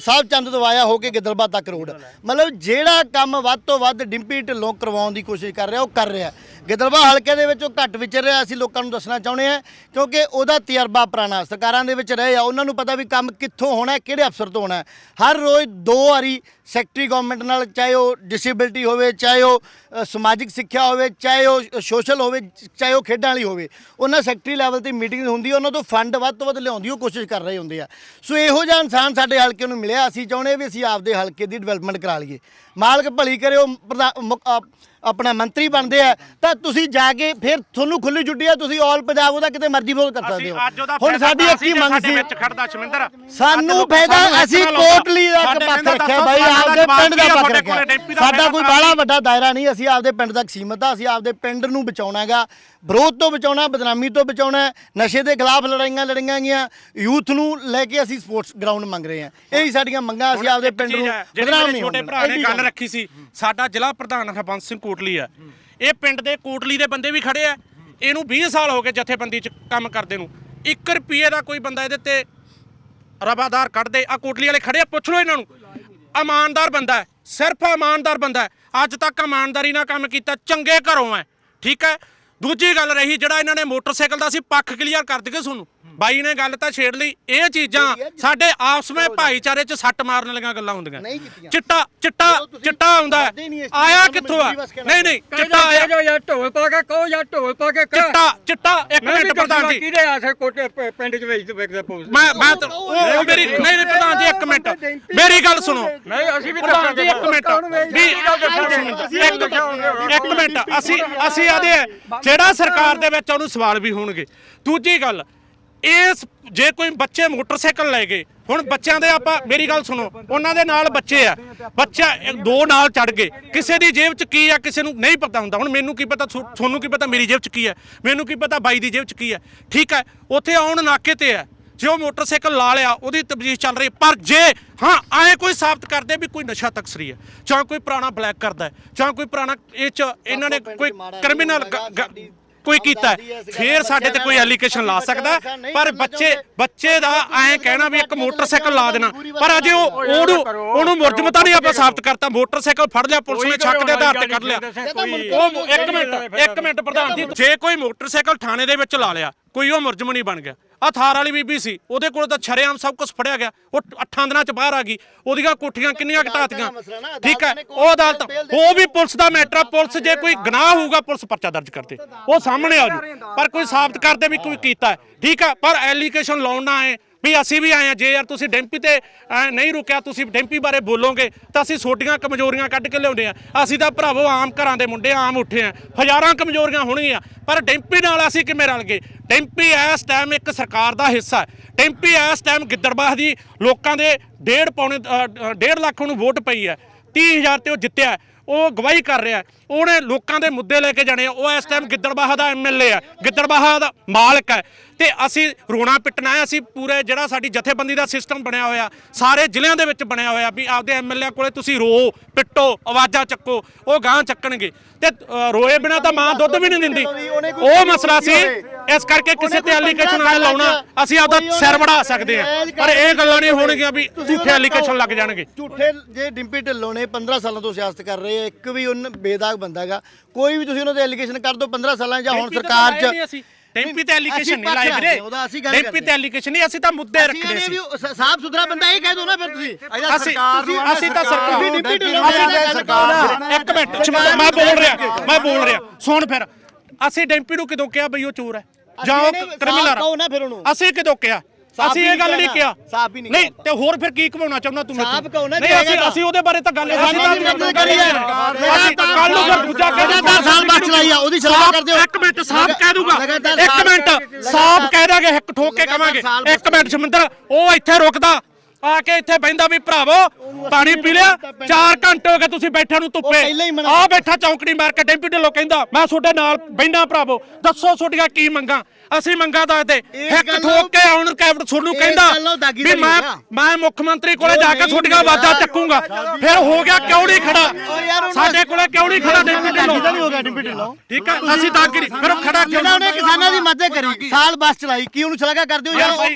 ਸਾਹਿਬ ਚੰਦ ਦਵਾਇਆ ਹੋ ਕੇ ਗਿੱਦੜਬਾਹ ਤੱਕ ਰੋਡ। ਮਤਲਬ ਜਿਹੜਾ ਕੰਮ ਵੱਧ ਤੋਂ ਵੱਧ ਡਿੰਪੀ ਢਿੱਲੋਂ ਕਰਵਾਉਣ ਦੀ ਕੋਸ਼ਿਸ਼ ਕਰ ਰਿਹਾ ਉਹ ਕਰ ਰਿਹਾ। ਗਿੱਦੜਬਾਹ ਹਲਕੇ ਦੇ ਵਿੱਚ ਉਹ ਘੱਟ ਵਿਚਰ ਰਿਹਾ ਅਸੀਂ ਲੋਕਾਂ ਨੂੰ ਦੱਸਣਾ ਚਾਹੁੰਦੇ ਹਾਂ ਕਿਉਂਕਿ ਉਹਦਾ ਤਜਰਬਾ ਪੁਰਾਣਾ ਸਰਕਾਰਾਂ ਦੇ ਵਿੱਚ ਰਹੇ ਆ ਉਹਨਾਂ ਨੂੰ ਪਤਾ ਵੀ ਕੰਮ ਕਿੱਥੋਂ ਹੋਣਾ ਹੈ ਕਿਹੜੇ ਅਫਸਰ ਤੋਂ ਹੋਣਾ ਹੈ। ਹਰ ਰੋਜ਼ ਦੋ ਵਾਰੀ ਸੈਕਟਰੀ ਗਵਰਨਮੈਂਟ ਨਾਲ ਚਾਹੇ ਉਹ ਡਿਸੇਬਿਲਟੀ ਹੋਵੇ ਚਾਹੇ ਉਹ ਅ, ਸਮਾਜਿਕ ਸਿੱਖਿਆ ਹੋਵੇ ਚਾਹੇ ਉਹ ਸੋਸ਼ਲ ਹੋਵੇ ਚਾਹੇ ਉਹ ਖੇਡਾਂ ਵਾਲੀ ਹੋਵੇ ਉਹਨਾਂ ਸੈਕਟਰੀ ਲੈਵਲ ਤੇ ਮੀਟਿੰਗ ਹੁੰਦੀ ਹੈ ਉਹਨਾਂ ਤੋਂ ਫੰਡ ਵੱਧ ਤੋਂ ਵੱਧ ਲਿਆਉਣ ਦੀ ਉਹ ਕੋਸ਼ਿਸ਼ ਕਰ ਰਹੇ ਹੁੰਦੇ ਆ। ਸੋ ਇਹੋ ਜਿਹਾ ਇਨਸਾਨ ਸਾਡੇ ਹਲਕੇ ਨੂੰ ਮਿਲਿਆ ਅਸੀਂ ਚਾਹੁੰਦੇ ਵੀ ਅਸੀਂ ਆਪਦੇ ਹਲਕੇ ਦੀ ਡਿਵੈਲਪਮੈਂਟ ਕਰਾ ਲਈਏ। ਮਾਲਕ ਭਲੀ ਕਰੇ ਉਹ ਪ੍ਰਧਾ- ਮੁੱਖ- ਅ, ਆਪਣਾ ਮੰਤਰੀ ਬਣਦੇ ਆ ਤਾਂ ਤੁਸੀਂ ਜਾ ਕੇ ਫਿਰ ਤੁਹਾਨੂੰ ਖੁੱਲੀ ਛੁੱਟੀ ਆ ਤੁਸੀਂ ਆਲ ਪੰਜਾਬ ਉਹਦਾ ਕਿਤੇ ਮਰਜ਼ੀ ਬੋਲ ਕਰ ਸਕਦੇ ਅਸੀਂ ਹੋ ਅੱਜ ਉਹਦਾ ਹੁਣ ਫਾਇਦਾ ਸਾਡੀ ਇੱਕ ਅਸੀਂ ਮੰਗ ਸਾਡੇ ਸੀ। ਵਿੱਚ ਖੜਦਾ ਸ਼ਮਿੰਦਰ ਸਾਨੂੰ ਫਾਇਦਾ ਅਸੀਂ ਇੱਕ। ਕੋਟਲੀ ਦਾ ਸਾਡੇ ਪੱਖ ਰੱਖਿਆ ਬਾਈ ਆਪਦੇ ਪਿੰਡ ਦਾ ਪੱਖ ਰੱਖਿਆ ਸਾਡਾ ਕੋਈ ਬਾਹਲਾ ਵੱਡਾ ਦਾਇਰਾ ਨਹੀਂ ਅਸੀਂ ਆਪਦੇ ਪਿੰਡ ਤੱਕ ਸੀਮਤ ਆ ਅਸੀਂ ਆਪਦੇ ਪਿੰਡ ਨੂੰ ਬਚਾਉਣਾ ਹੈਗਾ। ਵਿਰੋਧ ਤੋਂ ਬਚਾਉਣਾ ਬਦਨਾਮੀ ਤੋਂ ਬਚਾਉਣਾ ਨਸ਼ੇ ਦੇ ਖਿਲਾਫ ਲੜਾਈਆਂ ਲੜੀਆਂ ਗਈਆਂ ਯੂਥ ਨੂੰ ਲੈ ਕੇ ਅਸੀਂ ਸਪੋਰਟਸ ਗਰਾਊਂਡ ਮੰਗ ਰਹੇ ਹਾਂ। ਇਹੀ ਸਾਡੀਆਂ ਮੰਗਾਂ ਅਸੀਂ ਆਪਦੇ ਪਿੰਡ ਨੂੰ ਬਦਨਾਮ ਨਹੀਂ ਛੋਟੇ ਭਰਾ ਨੇ ਗੱਲ ਰੱਖੀ ਸੀ ਸਾਡਾ ਜ਼ਿਲ੍ਹਾ ਪ੍ਰਧਾਨ ਹਰਬੰਸ ਸਿੰਘ ਕੋਟਲੀ ਆ ਇਹ ਪਿੰਡ ਦੇ ਕੋਟਲੀ ਦੇ ਬੰਦੇ ਵੀ ਖੜੇ ਆ ਇਹਨੂੰ 20 ਸਾਲ ਹੋ ਗਏ ਜਥੇਬੰਦੀ 'ਚ ਕੰਮ ਕਰਦੇ ਨੂੰ। 1 ਰੁਪਏ ਦਾ ਕੋਈ ਬੰਦਾ ਇਹਦੇ ਤੇ ਰਬਾਦਾਰ ਕੱਢਦੇ ਆ ਕੋਟਲੀ ਵਾਲੇ ਖੜੇ ਆ ਪੁੱਛ ਲਓ ਇਹਨਾਂ ਨੂੰ। ਇਮਾਨਦਾਰ ਬੰਦਾ ਹੈ ਸਿਰਫ ਇਮਾਨਦਾਰ ਬੰਦਾ ਹੈ। ਅੱਜ ਤੱਕ ਇਮਾਨਦਾਰੀ ਨਾਲ ਕੰਮ ਕੀਤਾ ਚੰਗੇ ਘਰੋਂ ਹੈ ਠੀਕ ਹੈ? ਦੂਜੀ ਗੱਲ ਰਹੀ ਜਿਹੜਾ ਇਹਨਾਂ ਨੇ ਮੋਟਰਸਾਈਕਲ ਦਾ ਸੀ ਪੱਖ ਕਲੀਅਰ ਕਰ ਦਈਏ ਤੁਹਾਨੂੰ। ਬਾਈ ਨੇ ਗੱਲ ਤਾਂ ਛੇੜ ਲਈ ਇਹ ਚੀਜ਼ਾਂ ਸਾਡੇ ਆਪਸ ਵਿੱਚ ਭਾਈਚਾਰੇ 'ਚ ਸੱਟ ਮਾਰਨ ਵਾਲੀਆਂ ਗੱਲਾਂ ਹੁੰਦੀਆਂ। ਚਿੱਟਾ ਚਿੱਟਾ ਚਿੱਟਾ ਆਉਂਦਾ ਆਇਆ ਕਿੱਥੋਂ ਆ। ਨਹੀਂ ਨਹੀਂ ਚਿੱਟਾ ਆਇਆ। ਜੋ ਯਾਰ ਢੋਲ ਪਾ ਕੇ ਕਹੋ ਯਾਰ ਢੋਲ ਪਾ ਕੇ। ਚਿੱਟਾ ਚਿੱਟਾ ਇੱਕ ਮਿੰਟ ਪ੍ਰਧਾਨ ਜੀ। ਕਿਹਦੇ ਆਸੇ ਕੋਟੇ ਪਿੰਡ ਚ ਵੇਚ ਵੇਚਦੇ ਪੋਸ ਮੈਂ ਮੈਂ ਉਹ ਮੇਰੀ ਨਹੀਂ ਨਹੀਂ ਪ੍ਰਧਾਨ ਜੀ ਇੱਕ ਮਿੰਟ। ਮੇਰੀ ਗੱਲ ਸੁਣੋ। ਨਹੀਂ ਅਸੀਂ ਵੀ ਪ੍ਰਧਾਨ ਜੀ ਇੱਕ ਮਿੰਟ। ਵੀ ਇੱਕ ਇੱਕ ਮਿੰਟ ਅਸੀਂ ਅਸੀਂ ਆਦੇ ਜਿਹੜਾ ਸਰਕਾਰ ਦੇ ਵਿੱਚ ਉਹਨੂੰ ਸਵਾਲ ਵੀ ਹੋਣਗੇ। ਦੂਜੀ ਗੱਲ ਇਸ ਜੇ ਕੋਈ ਬੱਚੇ ਮੋਟਰਸਾਈਕਲ ਲੈ ਗਏ ਹੁਣ ਬੱਚਿਆਂ ਦੇ ਆਪਾਂ ਮੇਰੀ ਗੱਲ ਸੁਣੋ ਉਹਨਾਂ ਦੇ ਨਾਲ ਬੱਚੇ ਆ ਬੱਚਾ ਦੋ ਨਾਲ ਚੜ ਗਏ ਕਿਸੇ ਦੀ ਜੇਬ 'ਚ ਕੀ ਆ ਕਿਸੇ ਨੂੰ ਨਹੀਂ ਪਤਾ ਹੁੰਦਾ ਹੁਣ ਮੈਨੂੰ ਕੀ ਪਤਾ ਤੁਹਾਨੂੰ ਕੀ ਪਤਾ ਮੇਰੀ ਜੇਬ 'ਚ ਕੀ ਹੈ ਮੈਨੂੰ ਕੀ ਪਤਾ ਬਾਈ ਦੀ ਜੇਬ 'ਚ ਕੀ ਹੈ ਠੀਕ ਹੈ ਉੱਥੇ ਆਉਣ ਨਾਕੇ ਤੇ ਹੈ ਜੇ ਉਹ ਮੋਟਰਸਾਈਕਲ ਲਾ ਲਿਆ ਉਹਦੀ ਤਬਦੀਲ ਚੱਲ ਰਹੀ। ਪਰ ਜੇ ਹਾਂ ਐ ਕੋਈ ਸਾਬਤ ਕਰਦੇ ਵੀ ਕੋਈ ਨਸ਼ਾ ਤਕਸਰੀ ਹੈ ਜਾਂ ਕੋਈ ਪੁਰਾਣਾ ਬਲੈਕ ਕਰਦਾ ਹੈ ਜਾਂ ਕੋਈ ਪੁਰਾਣਾ ਇਹ ਚ ਇਹਨਾਂ ਨੇ ਕੋਈ ਕ੍ਰਿਮੀਨਲ ਕੋਈ ਕੀਤਾ। ਹੈ, ਫੇਰ ਸਾਡੇ ਤੇ ਕੋਈ ਐਲੀਗੇਸ਼ਨ ਲਾ ਸਕਦਾ। ਹੈ। ਪਰ ਬੱਚੇ ਬੱਚੇ ਦਾ ਐ ਕਹਿਣਾ ਵੀ ਇੱਕ ਮੋਟਰਸਾਈਕਲ ਲਾ ਦੇਣਾ। ਪਰ ਅਜੇ ਉਹ ਉਹਨੂੰ ਉਹਨੂੰ ਮੁਰਜਮਤਾ ਨਹੀਂ ਆਪਾਂ ਸਾਬਤ ਕਰਤਾ। ਮੋਟਰਸਾਈਕਲ ਫੜ ਲਿਆ ਪੁਲਿਸ ਨੇ ਛੱਕ ਦੇ ਆਧਾਰ ਤੇ ਕੱਢ ਲਿਆ। ਉਹ ਇੱਕ ਮਿੰਟ ਇੱਕ ਮਿੰਟ ਪ੍ਰਧਾਨ ਜੀ ਜੇ ਕੋਈ ਮੋਟਰਸਾਈਕਲ ਥਾਣੇ ਦੇ ਵਿੱਚ ਲਾ ਲਿਆ ਕੋਈ ਉਹ ਮੁਰਜਮ ਨਹੀਂ ਬਣ ਗਿਆ। ਆ ਥਾਰ ਵਾਲੀ ਬੀਬੀ ਸੀ ਉਹਦੇ ਕੋਲ ਤਾਂ ਛਰੇਆਮ ਸਭ ਕੁਝ ਫੜਿਆ ਗਿਆ। ਉਹ ਅੱਠਾਂ ਦਿਨਾਂ ਚ ਬਾਹਰ ਆ ਗਈ। ਉਹਦੀਆਂ ਕੋਠੀਆਂ ਕਿੰਨੀਆਂ ਘਟਾਤੀਆਂ ਠੀਕ ਹੈ ਉਹ ਅਦਾਲਤ ਉਹ ਵੀ ਪੁਲਿਸ ਦਾ ਮੈਟਰ ਆ ਪੁਲਿਸ ਜੇ ਕੋਈ ਗੁਨਾਹ ਹੋਊਗਾ ਪੁਲਿਸ ਪਰਚਾ ਦਰਜ ਕਰਦੇ ਉਹ ਸਾਹਮਣੇ ਆ ਜੂ ਪਰ ਕੋਈ ਸਾਬਤ ਕਰਦੇ ਵੀ ਕੋਈ ਕੀਤਾ ਹੈ। ਠੀਕ ਹੈ ਪਰ ਐਲੀਗੇਸ਼ਨ ਲਾਉਣ ਨਾ ਆਏ। ਵੀ ਅਸੀਂ ਵੀ ਆਏ ਆ ਜੇ ਯਾਰ ਤੁਸੀਂ ਡੈਂਪੀ ਤੇ ਐਂ ਨਹੀਂ ਰੁਕਿਆ, ਤੁਸੀਂ ਡੈਂਪੀ ਬਾਰੇ ਬੋਲੋਗੇ, ਤਾਂ ਅਸੀਂ ਛੋਟੀਆਂ ਕਮਜ਼ੋਰੀਆਂ ਕੱਢ ਕੇ ਲਿਆਉਂਦੇ ਆ ਅਸੀਂ ਤਾਂ ਭਰਾਵੋ ਆਮ ਘਰਾਂ ਦੇ ਮੁੰਡੇ ਆਮ ਉੱਠੇ ਆ ਹਜ਼ਾਰਾਂ ਕਮਜ਼ੋਰੀਆਂ ਹੋਣਗੀਆਂ, ਪਰ ਡੈਂਪੀ ਨਾਲ ਅਸੀਂ ਕਿਵੇਂ ਰਲ ਗਏ? ਡੈਂਪੀ ਇਸ ਟਾਈਮ ਇੱਕ ਸਰਕਾਰ ਦਾ ਹਿੱਸਾ ਹੈ। ਡੈਂਪੀ ਇਸ ਟਾਈਮ ਗਿੱਦੜਬਾਹ ਦੀ ਲੋਕਾਂ ਦੇ ਡੇਢ ਪੌਣੇ ਡੇਢ ਲੱਖ ਨੂੰ ਵੋਟ ਪਈ ਹੈ। 30000 ਤੇ ਉਹ ਜਿੱਤਿਆ ਉਹ ਗਵਾਹੀ ਕਰ ਰਿਹਾ ਹੈ। ਉਹਨੇ ਲੋਕਾਂ ਦੇ ਮੁੱਦੇ ਲੈ ਕੇ ਜਾਣੇ ਆ। ਉਹ ਇਸ ਟਾਈਮ ਗਿੱਦੜਬਾਹਾ ਦਾ ਐਮਐਲਏ ਆ ਗਿੱਦੜਬਾਹਾ ਦਾ ਮਾਲਕ ਹੈ। ਤੇ ਅਸੀਂ ਰੋਣਾ ਪਿੱਟਣਾ ਹੈ। ਅਸੀਂ ਪੂਰੇ ਜਿਹੜਾ ਸਾਡੀ ਜਥੇਬੰਦੀ ਦਾ ਸਿਸਟਮ ਬਣਿਆ ਹੋਇਆ ਸਾਰੇ ਜ਼ਿਲ੍ਹਿਆਂ ਦੇ ਵਿੱਚ ਬਣਿਆ ਹੋਇਆ ਵੀ ਆਪਦੇ ਐਮਐਲਏ ਕੋਲੇ ਤੁਸੀਂ ਰੋ ਪਿੱਟੋ ਆਵਾਜ਼ਾਂ ਚੱਕੋ ਉਹ ਗਾਂ ਚੱਕਣਗੇ। ਤੇ ਰੋਏ ਬਿਨਾ ਤਾਂ ਮਾਂ ਦੁੱਧ ਵੀ ਨਹੀਂ ਦਿੰਦੀ। ਉਹ ਮਸਲਾ ਸੀ ਇਸ ਕਰਕੇ ਕਿਸੇ ਤੇ ਐਲੀਗੇਸ਼ਨ ਨਾਲ ਲਾਉਣਾ ਅਸੀਂ ਆਪਦਾ ਸਿਰ ਵੜਾ ਸਕਦੇ ਹਾਂ। ਪਰ ਇਹ ਗੱਲਾਂ ਨਹੀਂ ਹੋਣਗੀਆਂ ਵੀ ਝੂਠੇ ਐਲੀਗੇਸ਼ਨ ਲੱਗ ਜਾਣਗੇ। ਝੂਠੇ ਜੇ ਡਿੰਪੀ ਢਿੱਲੋਂ ਨੇ 15 ਸਾਲਾਂ ਤੋਂ ਸਿਆਸਤ ਕਰ ਰਹੇ ਆ ਇੱਕ ਵੀ ਉਹਨਾਂ ਬੇਦਾਗ ਬੰਦਾ ਹੈਗਾ। ਕੋਈ ਵੀ ਤੁਸੀਂ ਉਹਨਾਂ ਤੇ ਐਲੀਗੇਸ਼ਨ ਕਰ ਦਿਓ 15 ਸਾਲਾਂ ਜਾਂ ਹੁਣ ਸਰਕਾਰ 'ਚ ਡੈਂਪੀ ਤੇ ਐਲੀਗੇਸ਼ਨ ਨਹੀਂ ਲਾਏ ਵੀਰੇ। ਕਰਦੇ ਤੇ ਐਲੀਗੇਸ਼ਨ ਨਹੀਂ ਅਸੀਂ ਤਾਂ ਮੁੱਦੇ ਰੱਖਦੇ ਸੀ। ਸਾਫ਼ ਸੁਥਰਾ ਬੰਦਾ ਇਹ ਕਹਿ ਦੋ ਨਾ ਫਿਰ ਤੁਸੀਂ। ਅਸੀਂ ਅਸੀਂ ਤਾਂ ਸਰਕਾਰ ਇੱਕ ਮਿੰਟ ਮੈਂ ਬੋਲ ਰਿਹਾ ਮੈਂ ਬੋਲ ਰਿਹਾ। ਸੁਣ ਫਿਰ ਅਸੀਂ ਡੈਂਪੀ ਨੂੰ ਕਿਦੋਂ ਕਿਹਾ ਬਈ ਉਹ ਚੋਰ ਹੈ? ਜਾਂ ਉਹ ਕ੍ਰਿਮੀਨਲ ਕਹੋ ਨਾ ਫਿਰ ਉਹਨੂੰ। ਅਸੀਂ ਕਿਦੋਂ ਕਿਹਾ ਅਸੀਂ ਇਹ ਗੱਲ ਨਹੀਂ। ਕਿਹਾ ਸਾਫ਼ ਹੀ ਨਹੀਂ ਨਹੀਂ। ਤੇ ਹੋਰ ਫਿਰ ਕੀ ਘਵਾਉਣਾ ਚਾਹੁੰਦਾ ਤੂੰ? ਸਾਫ਼ ਕਹੋ ਨਾ ਨਹੀਂ ਅਸੀਂ ਅਸੀਂ ਉਹਦੇ ਬਾਰੇ ਤਾਂ ਗੱਲ ਅਸੀਂ ਹੈ। ਅਸੀਂ ਕੱਲ ਨੂੰ ਫਿਰ ਦੂਜਾ ਕਹਿ ਲਗਾਤਾਰ ਸਾਲ ਬਾਅਦ ਚਲਾਈ ਆ, ਉਹਦੀ ਸਲਾਹ ਸਾਫ਼- ਕਰਦੇ ਹੋ। ਇੱਕ ਮਿੰਟ ਸਾਫ਼ ਕਹਿ ਦੂਗਾ ਇੱਕ ਮਿੰਟ ਸਾਫ਼ ਕਹਿ ਦਾਂਗੇ ਇੱਕ ਠੋਕ ਕੇ ਕਵਾਂਗੇ ਇੱਕ ਮਿੰਟ ਸ਼ਮਿੰਦਰ ਉਹ ਇੱਥੇ ਰੁਕਦਾ ਆ ਕੇ ਇੱਥੇ ਬੈੰਦਾ ਵੀ ਭਰਾਵੋ ਪਾਣੀ ਪੀ ਲਿਆ 4 ਘੰਟੇ ਹੋ ਗਏ ਤੁਸੀਂ ਬੈਠਿਆਂ ਨੂੰ ਧੁੱਪੇ। ਆ ਬੈਠਾ ਚੌਂਕੜੀ ਮਾਰ ਕੇ ਡੈਂਪੀ ਢਿੱਲੋਂ ਕਹਿੰਦਾ ਮੈਂ ਤੁਹਾਡੇ ਨਾਲ ਬੈਂਦਾ ਭਰਾਵੋ ਦੱਸੋ ਤੁਹਾਡੀਆਂ ਕੀ ਮੰਗਾਂ। ਅਸੀਂ ਮੰਗਾਂ ਦੱਸਦੇ। ਇੱਕ ਗੱਲ- ਠੋਕ ਕੇ ਆਉਣ ਕੈਬਨਿਟ ਤੁਹਾਨੂੰ ਕਹਿੰਦਾ ਗੱਲ ਵੀ ਤਾਂ ਮੈਂ। ਮੈਂ ਮੁੱਖ ਮੰਤਰੀ ਕੋਲੇ ਜਾ ਕੇ ਤੁਹਾਡੀਆਂ ਆਵਾਜ਼ਾਂ ਹੋਇਆ। ਚੱਕੂਗਾ। ਫਿਰ ਹੋ ਗਿਆ ਕਿਉਂ ਨਹੀਂ ਖੜਾ? ਸਾਡੇ ਕੋਲੇ ਕਿਉਂ ਨਹੀਂ ਖੜਾ ਡੈਂਪੀ ਦਾਗੀ ਤਾਂ ਨਹੀਂ ਢਿੱਲੋਂ ਹੋ ਠੀਕ ਹੈ ਅਸੀਂ ਦਾਗੀ ਨਹੀਂ ਫਿਰ ਉਹ ਖੜਾ ਕਿਉਂ ਉਹਨੇ ਕਿਸਾਨਾਂ ਦੀ ਮਦਦ ਕਰੀ ਸਾਲ ਬੱਸ ਚਲਾਈ ਕੀ ਉਹਨੂੰ ਸ਼ਲਾਘਾ ਕਰਦੇ ਹੋ ਜਾਂ ਯਾਰ? ਜਾਂ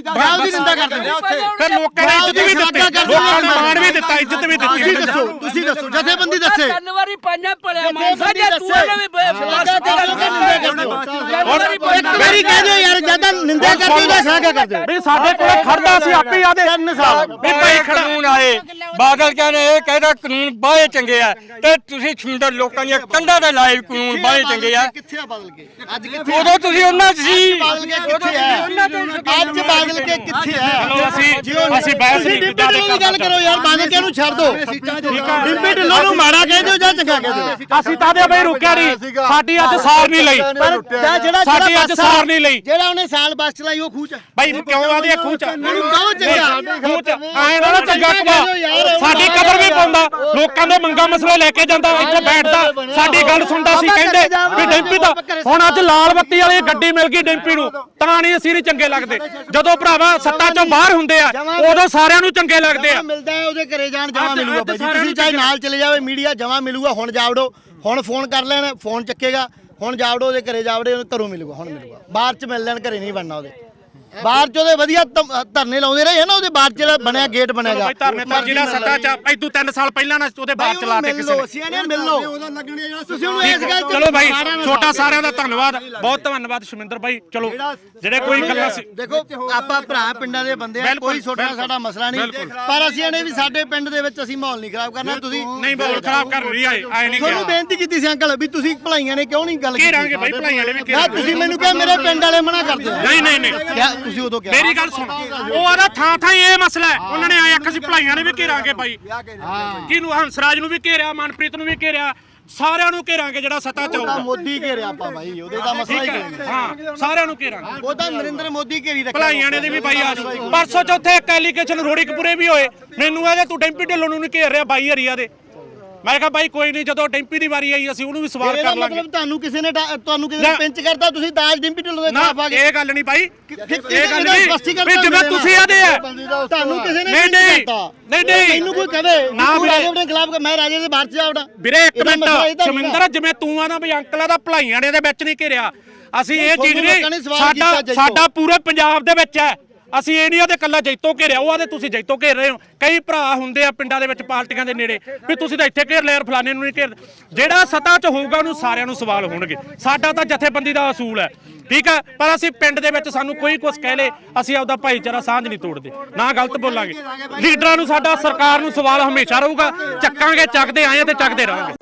ਜਾਂ ਉਹਦੀ ਨਿੰਦਾ ਕਰਦੇ ਹੋ? ਫਿਰ ਲੋਕਾਂ ਨੇ ਇੱਜ਼ਤ ਵੀ ਦਿੱਤੀ। ਲੋਕਾਂ ਨੇ ਮਾਣ ਵੀ ਦਿੱਤਾ ਇੱਜ਼ਤ ਵੀ ਤੁਸੀਂ ਦਿੱਤੀ ਦੱਸੋ ਤੁਸੀਂ ਦੱਸੋ ਜਥੇਬੰਦੀ ਦੱਸੇ। ਜਨਵਰੀ ਪੰਜਾਂ ਪੜਿਆ ਮਾਨ ਜਥੇਬੰਦੀ ਸਾਡੇ ਤੂੰ ਦੱਸੇ। ਵੀ ਸ਼ਲਾਘਾ ਮੇਰੀ ਕਹਿ ਦਿਓ ਯਾਰ ਜਦਾਂ ਨਿੰਦਾ ਕਰਦੇ ਹੋ ਜਾਂ ਸ਼ਲਾਘਾ ਕਰਦੇ ਹੋ? ਵੀ ਸਾਡੇ ਕੋਲੇ ਖੜਦਾ ਸੀ ਆਪੇ ਆਦੇ। ਤਿੰਨ ਸਾਲ। ਵੀ ਭਾਈ ਖੜਾ ਕਾਨੂੰਨ ਆਏ। ਬਾਦਲ ਕਹਿੰਦੇ ਇਹ ਕਹਿੰਦਾ ਕਾਨੂੰਨ ਬਾਹੇ ਚੰਗੇ ਆ। ਤੇ ਤੁਸੀਂ ਸੁੰਦਰ ਲੋਕਾਂ ਦੀਆਂ ਕੰਧਾਂ ਦੇ ਲਾਏ ਕਾਨੂੰਨ ਬਾਹੇ ਚੰਗੇ ਆ। ਕਿੱਥੇ ਆ ਬਦਲ ਕੇ ਅੱਜ ਕਿੱਥੇ ਉਦੋਂ ਤੁਸੀਂ ਉਹਨਾਂ 'ਚ ਸੀ। ਬਦਲ ਕੇ ਕਿੱਥੇ ਹੈ ਅੱਜ ਬਦਲ ਕੇ ਕਿੱਥੇ ਹੈ ਚਲੋ ਅਸੀਂ ਅਸੀਂ ਬਹਿਸ ਨਹੀਂ ਦੀ ਗੱਲ ਕਰੋ ਯਾਰ ਬਦਲ ਕੇ ਨੂੰ ਛੱਡ ਦਿਓ ਡਿੰਪੀ ਢਿੱਲੋਂ ਨੂੰ ਮਾੜਾ ਕਹਿ ਦਿਓ ਜਾਂ ਚੰਗਾ ਅਸੀਂ ਤਾਂ ਦੇ ਬਈ ਰੁਕਿਆ ਨਹੀਂ। ਸਾਡੀ ਅੱਜ ਸਾਰ ਨਹੀਂ ਲਈ। ਪਰ ਜਾਂ ਜਿਹੜਾ ਜਿਹੜਾ ਅੱਜ ਆ, ਸਾਰ ਨਹੀਂ ਲਈ। ਜਿਹੜਾ ਉਹਨੇ ਸਾਲ ਬੱਸ ਚਲਾਈ ਉਹ ਖੂਚ ਭਾਈ ਕਿਉਂ ਆਦੇ ਖੂਚ ਮੈਨੂੰ ਕਹੋ ਚੰਗਾ ਖੂਚ ਐ ਨਾ ਚੰਗਾ ਕਮਾ ਸਾਡੀ ਕਦਰ ਵੀ ਪਾਉਂਦਾ। ਲੋਕਾਂ ਦੇ ਮੰਗਾ ਮਸਲੇ ਲੈ ਕੇ ਜਾਂਦਾ ਇੱਥੇ ਬੈਠਦਾ। ਸਾਡੀ ਗੱਲ ਸੁਣਦਾ ਸੀ ਕਹਿੰਦੇ ਵੀ ਡੈਂਪੀ ਦਾ ਹੁਣ ਅੱਜ ਲਾਲ ਬੱਤੀ ਵਾਲੀ ਗੱਡੀ ਮਿਲ ਗਈ ਡੈਂਪੀ ਨੂੰ। ਤਾਂ ਨਹੀਂ ਅਸੀਂ ਨਹੀਂ ਚੰਗੇ ਲੱਗਦੇ। ਜਦੋਂ ਭਰਾਵਾ ਸੱਤਾ ਚੋਂ ਬਾਹਰ ਹੁੰਦੇ ਆ ਉਦੋਂ ਸਾਰਿਆਂ ਨੂੰ ਚੰਗੇ ਲੱਗਦੇ ਆ। ਮਿਲਦਾ ਹੈ ਉਹਦੇ ਘਰੇ ਜਾਣ ਜਮਾ ਮਿਲੂਗਾ ਤੁਸੀਂ ਨੂੰ ਚਾਹੇ ਨਾਲ ਚਲੇ ਜਾਵੇ ਮੀਡੀਆ ਜਮਾ ਮਿਲੂਗਾ ਹੁਣ ਜਾਵੜੋ। ਹੁਣ ਫੋਨ ਕਰ ਲੈਣ ਫੋਨ ਚੱਕੇਗਾ। ਹੁਣ ਜਾਵੜੋ ਉਹਦੇ ਘਰੇ, ਜਾਵੜੇ ਉਹਨੂੰ ਘਰੋਂ ਮਿਲੂਗਾ, ਹੁਣ ਮਿਲੂਗਾ। ਬਾਹਰ ਚ ਮਿਲ ਲੈਣ, ਘਰੇ ਨਹੀਂ ਬਣਨਾ ਉਹਦੇ। ਬਾਹਰ ਚ ਉਹਦੇ ਵਧੀਆ ਧਮ- ਧਰਨੇ ਲਾਉਂਦੇ ਰਹੇ ਨਾ ਉਹਦੇ ਬਾਹਰ ਚ ਜਿਹੜਾ ਬਣਿਆ ਗੇਟ ਬਣੇਗਾ ਭਾਈ ਧਰਨੇ ਤਾਂ ਜ਼ਿਲ੍ਹਾ ਸੱਤਾ ਚ ਐਦੂ 3 ਸਾਲ ਪਹਿਲਾਂ ਨਾ ਉਹਦੇ ਬਾਅਦ ਚਲਾ ਤੇ ਕਿਸੇ ਨੇ ਅਸੀਂ ਇਹਨੇ ਮਿਲ ਲਓ। ਤੁਸੀਂ ਉਹਨੂੰ ਇਸ ਗੱਲ ਚਲੋ ਭਾਈ ਨਾ ਛੋਟਾ ਸਾਰਿਆਂ ਦਾ ਧੰਨਵਾਦ। ਬਹੁਤ ਧੰਨਵਾਦ ਸ਼ਮਿੰਦਰ ਭਾਈ ਚਲੋ ਜਿਹੜੇ ਕੋਈ ਗੱਲਾਂ ਸੀ ਦੇਖੋ ਆਪਾਂ ਭਰਾ ਪਿੰਡਾਂ ਦੇ ਬੰਦੇ ਆ ਬਿਲਕੁਲ, ਕੋਈ ਛੋਟਾ ਬਿਲਕੁਲ, ਸਾਡਾ ਮਸਲਾ ਨਹੀਂ। ਬਿਲਕੁਲ। ਪਰ ਅਸੀਂ ਇਹਨੇ ਵੀ ਸਾਡੇ ਪਿੰਡ ਦੇ ਵਿੱਚ ਅਸੀਂ ਮਾਹੌਲ ਨਹੀਂ ਖਰਾਬ ਕਰਨਾ ਤੁਸੀਂ ਨਹੀਂ ਬੋਲ ਖਰਾਬ ਕਰ ਰਹੀ ਆਏ ਆਏ ਨਹੀਂ ਤੁਹਾਨੂੰ ਕਿਹਾ। ਬੇਨਤੀ ਕੀਤੀ ਸੀ ਅੰਕਲ ਵੀ ਤੁਸੀਂ ਭਲਾਈਆਂ ਨੇ ਕਿਉਂ ਨਹੀਂ ਗੱਲ ਕੀਤੀ? ਘੇਰਾਂਗੇ ਭਾਈ ਭਲਾਈਆਂ ਨੇ ਵੀ ਯਾਰ ਘੇਰਾਂਗੇ ਤੁਸੀਂ ਮੈਨੂੰ ਕਿਹਾ ਮੇਰੇ ਪਿੰਡ ਵਾਲੇ ਮਨਾ ਕਰਦੇ ਆ ਨਹੀਂ ਨਹੀਂ ਨਹੀਂ। ਤੁਸੀਂ ਉਦੋਂ ਕਿਹਾ ਮੇਰੀ ਗੱਲ ਸੁਣ। ਉਹ ਆਦਾ ਥਾਂ ਥਾਂ ਇਹ ਮਸਲਾ ਹੈ। ਉਹਨਾਂ ਨੇ ਅੱਖ ਸੀ ਭਲਾਈਆਂ ਨੇ ਵੀ ਘੇਰਾਂਗੇ ਭਾਈ ਕਿਹਨੂੰ ਹੰਸਰਾਜ ਨੂੰ ਵੀ ਘੇਰਿਆ ਮਨਪ੍ਰੀਤ ਨੂੰ ਵੀ ਘੇਰਿਆ ਸਾਰਿਆਂ ਨੂੰ ਘੇਰਾਂਗੇ ਜਿਹੜਾ ਸੱਤਾ ਚ ਆਊਗਾ। ਮੋਦੀ ਘੇਰਿਆ ਆਪਾਂ ਬਾਈ ਉਹਦੇ ਦਾ ਮਸਲਾ ਹੀ ਕੋਈ ਹੈ ਹਾਂ ਸਾਰਿਆਂ ਨੂੰ ਘੇਰਾਂਗੇ। ਉਹ ਤਾਂ ਨਰਿੰਦਰ ਮੋਦੀ ਘੇਰੀ ਰੱਖਿਆ। ਭਲਾਈਆਂ ਨੇ ਦੀ ਵੀ ਬਾਈ ਆ ਪਰਸੋਂ ਚੌਥੇ ਇੱਕ ਐਲੀਗੇਸ਼ਨ ਰੋੜੀਕਪੁਰੇ ਵੀ ਹੋਏ। ਮੈਨੂੰ ਇਹਦੇ ਤੂੰ ਡੈਂਪੀ ਢਿੱਲੋਂ ਨੂੰ ਨਹੀਂ ਘੇਰ ਰਿਹਾ ਬਾਈ ਹਰੀਆ ਦੇ। ਮੈਂ ਕਿਹਾ ਬਾਈ ਕੋਈ ਨਹੀਂ ਜਦੋਂ ਡੈਂਪੀ ਦੀ ਵਾਰੀ ਆਈ ਅਸੀਂ ਉਹਨੂੰ ਵੀ ਸਵਾਲ ਇਹਦਾ ਕਰ ਲਾਂਗੇ ਮਤਲਬ ਤੁਹਾਨੂੰ ਕਿਸੇ ਨੇ ਡਾ- ਤੁਹਾਨੂੰ ਕਿਸੇ ਨੇ ਨਾ। ਪਿੰਚ ਕਰਤਾ ਤੁਸੀਂ ਦਾਜ ਡਿੰਪੀ ਢਿੱਲੋਂ ਦੇ ਨਾ ਖਿਲਾਫ ਆ ਗਏ ਇਹ ਗੱਲ ਨਹੀਂ ਬਾਈ ਇਹ ਗੱਲ ਨਹੀਂ ਵੀ ਜਿਵੇਂ। ਤੁਸੀਂ ਆਦੇ ਆ ਤੁਹਾਨੂੰ ਕਿਸੇ ਨੇ ਨਹੀਂ, ਪਿੰਚ ਨਹੀਂ। ਕਰਤਾ ਨਹੀਂ, ਨਹੀਂ। ਮੈਨੂੰ ਕੋਈ ਕਹੇ ਨਾ ਨਾ। ਰਾਜੇ ਦੇ ਖਿਲਾਫ ਮੈਂ ਰਾਜੇ ਦੇ ਬਾਹਰ ਚ ਜਾਵੜਾ ਵੀਰੇ ਇੱਕ ਇਹਦਾ ਮਸਲਾ ਮਿੰਟ ਇਹਦਾ ਸ਼ਮਿੰਦਰ ਜਿਵੇਂ ਤੂੰ ਆਦਾ ਵੀ ਅੰਕਲਾਂ ਦਾ ਭਲਾਈਆਂ ਨੇ ਦੇ ਵਿੱਚ ਨਹੀਂ ਘਿਰਿਆ ਅਸੀਂ ਇਹ ਚੀਜ਼ ਤੁਹਾਨੂੰ ਲੋਕਾਂ ਨੇ ਨਹੀਂ ਸਵਾਲ ਸਾਡਾ ਕੀਤਾ। ਸਾਡਾ ਪੂਰੇ ਪੰਜਾਬ ਦੇ ਵਿੱਚ ਹੈ ਅਸੀਂ ਇਹ ਨਹੀਂ ਆਦੇ ਕੱਲਾ ਜੈਤੋ ਘੇਰਿਆ, ਉਹ ਆਦੇ ਤੁਸੀਂ ਜੈਤੋ ਘੇਰ ਰਹੇ ਹੋ। ਕਈ ਭਰਾ ਹੁੰਦੇ ਆ ਪਿੰਡਾਂ ਦੇ ਵਿੱਚ ਪਾਰਟੀਆਂ ਦੇ ਨੇੜੇ, ਵੀ ਤੁਸੀਂ ਤਾਂ ਇੱਥੇ ਘੇਰ ਲਿਆ ਯਾਰ, ਫਲਾਣੇ ਨੂੰ ਨਹੀਂ ਘੇਰ ਜਿਹੜਾ ਸਤਾ 'ਚ ਹੋਊਗਾ, ਉਹਨੂੰ ਸਾਰਿਆਂ ਨੂੰ ਸਵਾਲ ਹੋਣਗੇ। ਸਾਡਾ ਤਾਂ ਜਥੇਬੰਦੀ ਦਾ ਅਸੂਲ ਹੈ, ਠੀਕ ਹੈ? ਪਰ ਅਸੀਂ ਪਿੰਡ ਦੇ ਵਿੱਚ ਸਾਨੂੰ ਕੋਈ ਕੁਝ ਕਹਿ ਲੇ, ਅਸੀਂ ਆਪਦਾ ਭਾਈਚਾਰਾ ਸਾਂਝ ਨਹੀਂ ਤੋੜਦੇ, ਨਾ ਗਲਤ ਬੋਲਾਂਗੇ। ਲੀਡਰਾਂ ਨੂੰ ਸਾਡਾ, ਸਰਕਾਰ ਨੂੰ ਸਵਾਲ ਹਮੇਸ਼ਾ ਰਹੂਗਾ, ਚੱਕਾਂਗੇ, ਚੱਕਦੇ ਆਏ ਆ ਤੇ ਚੱਕਦੇ ਰਹਾਂਗੇ।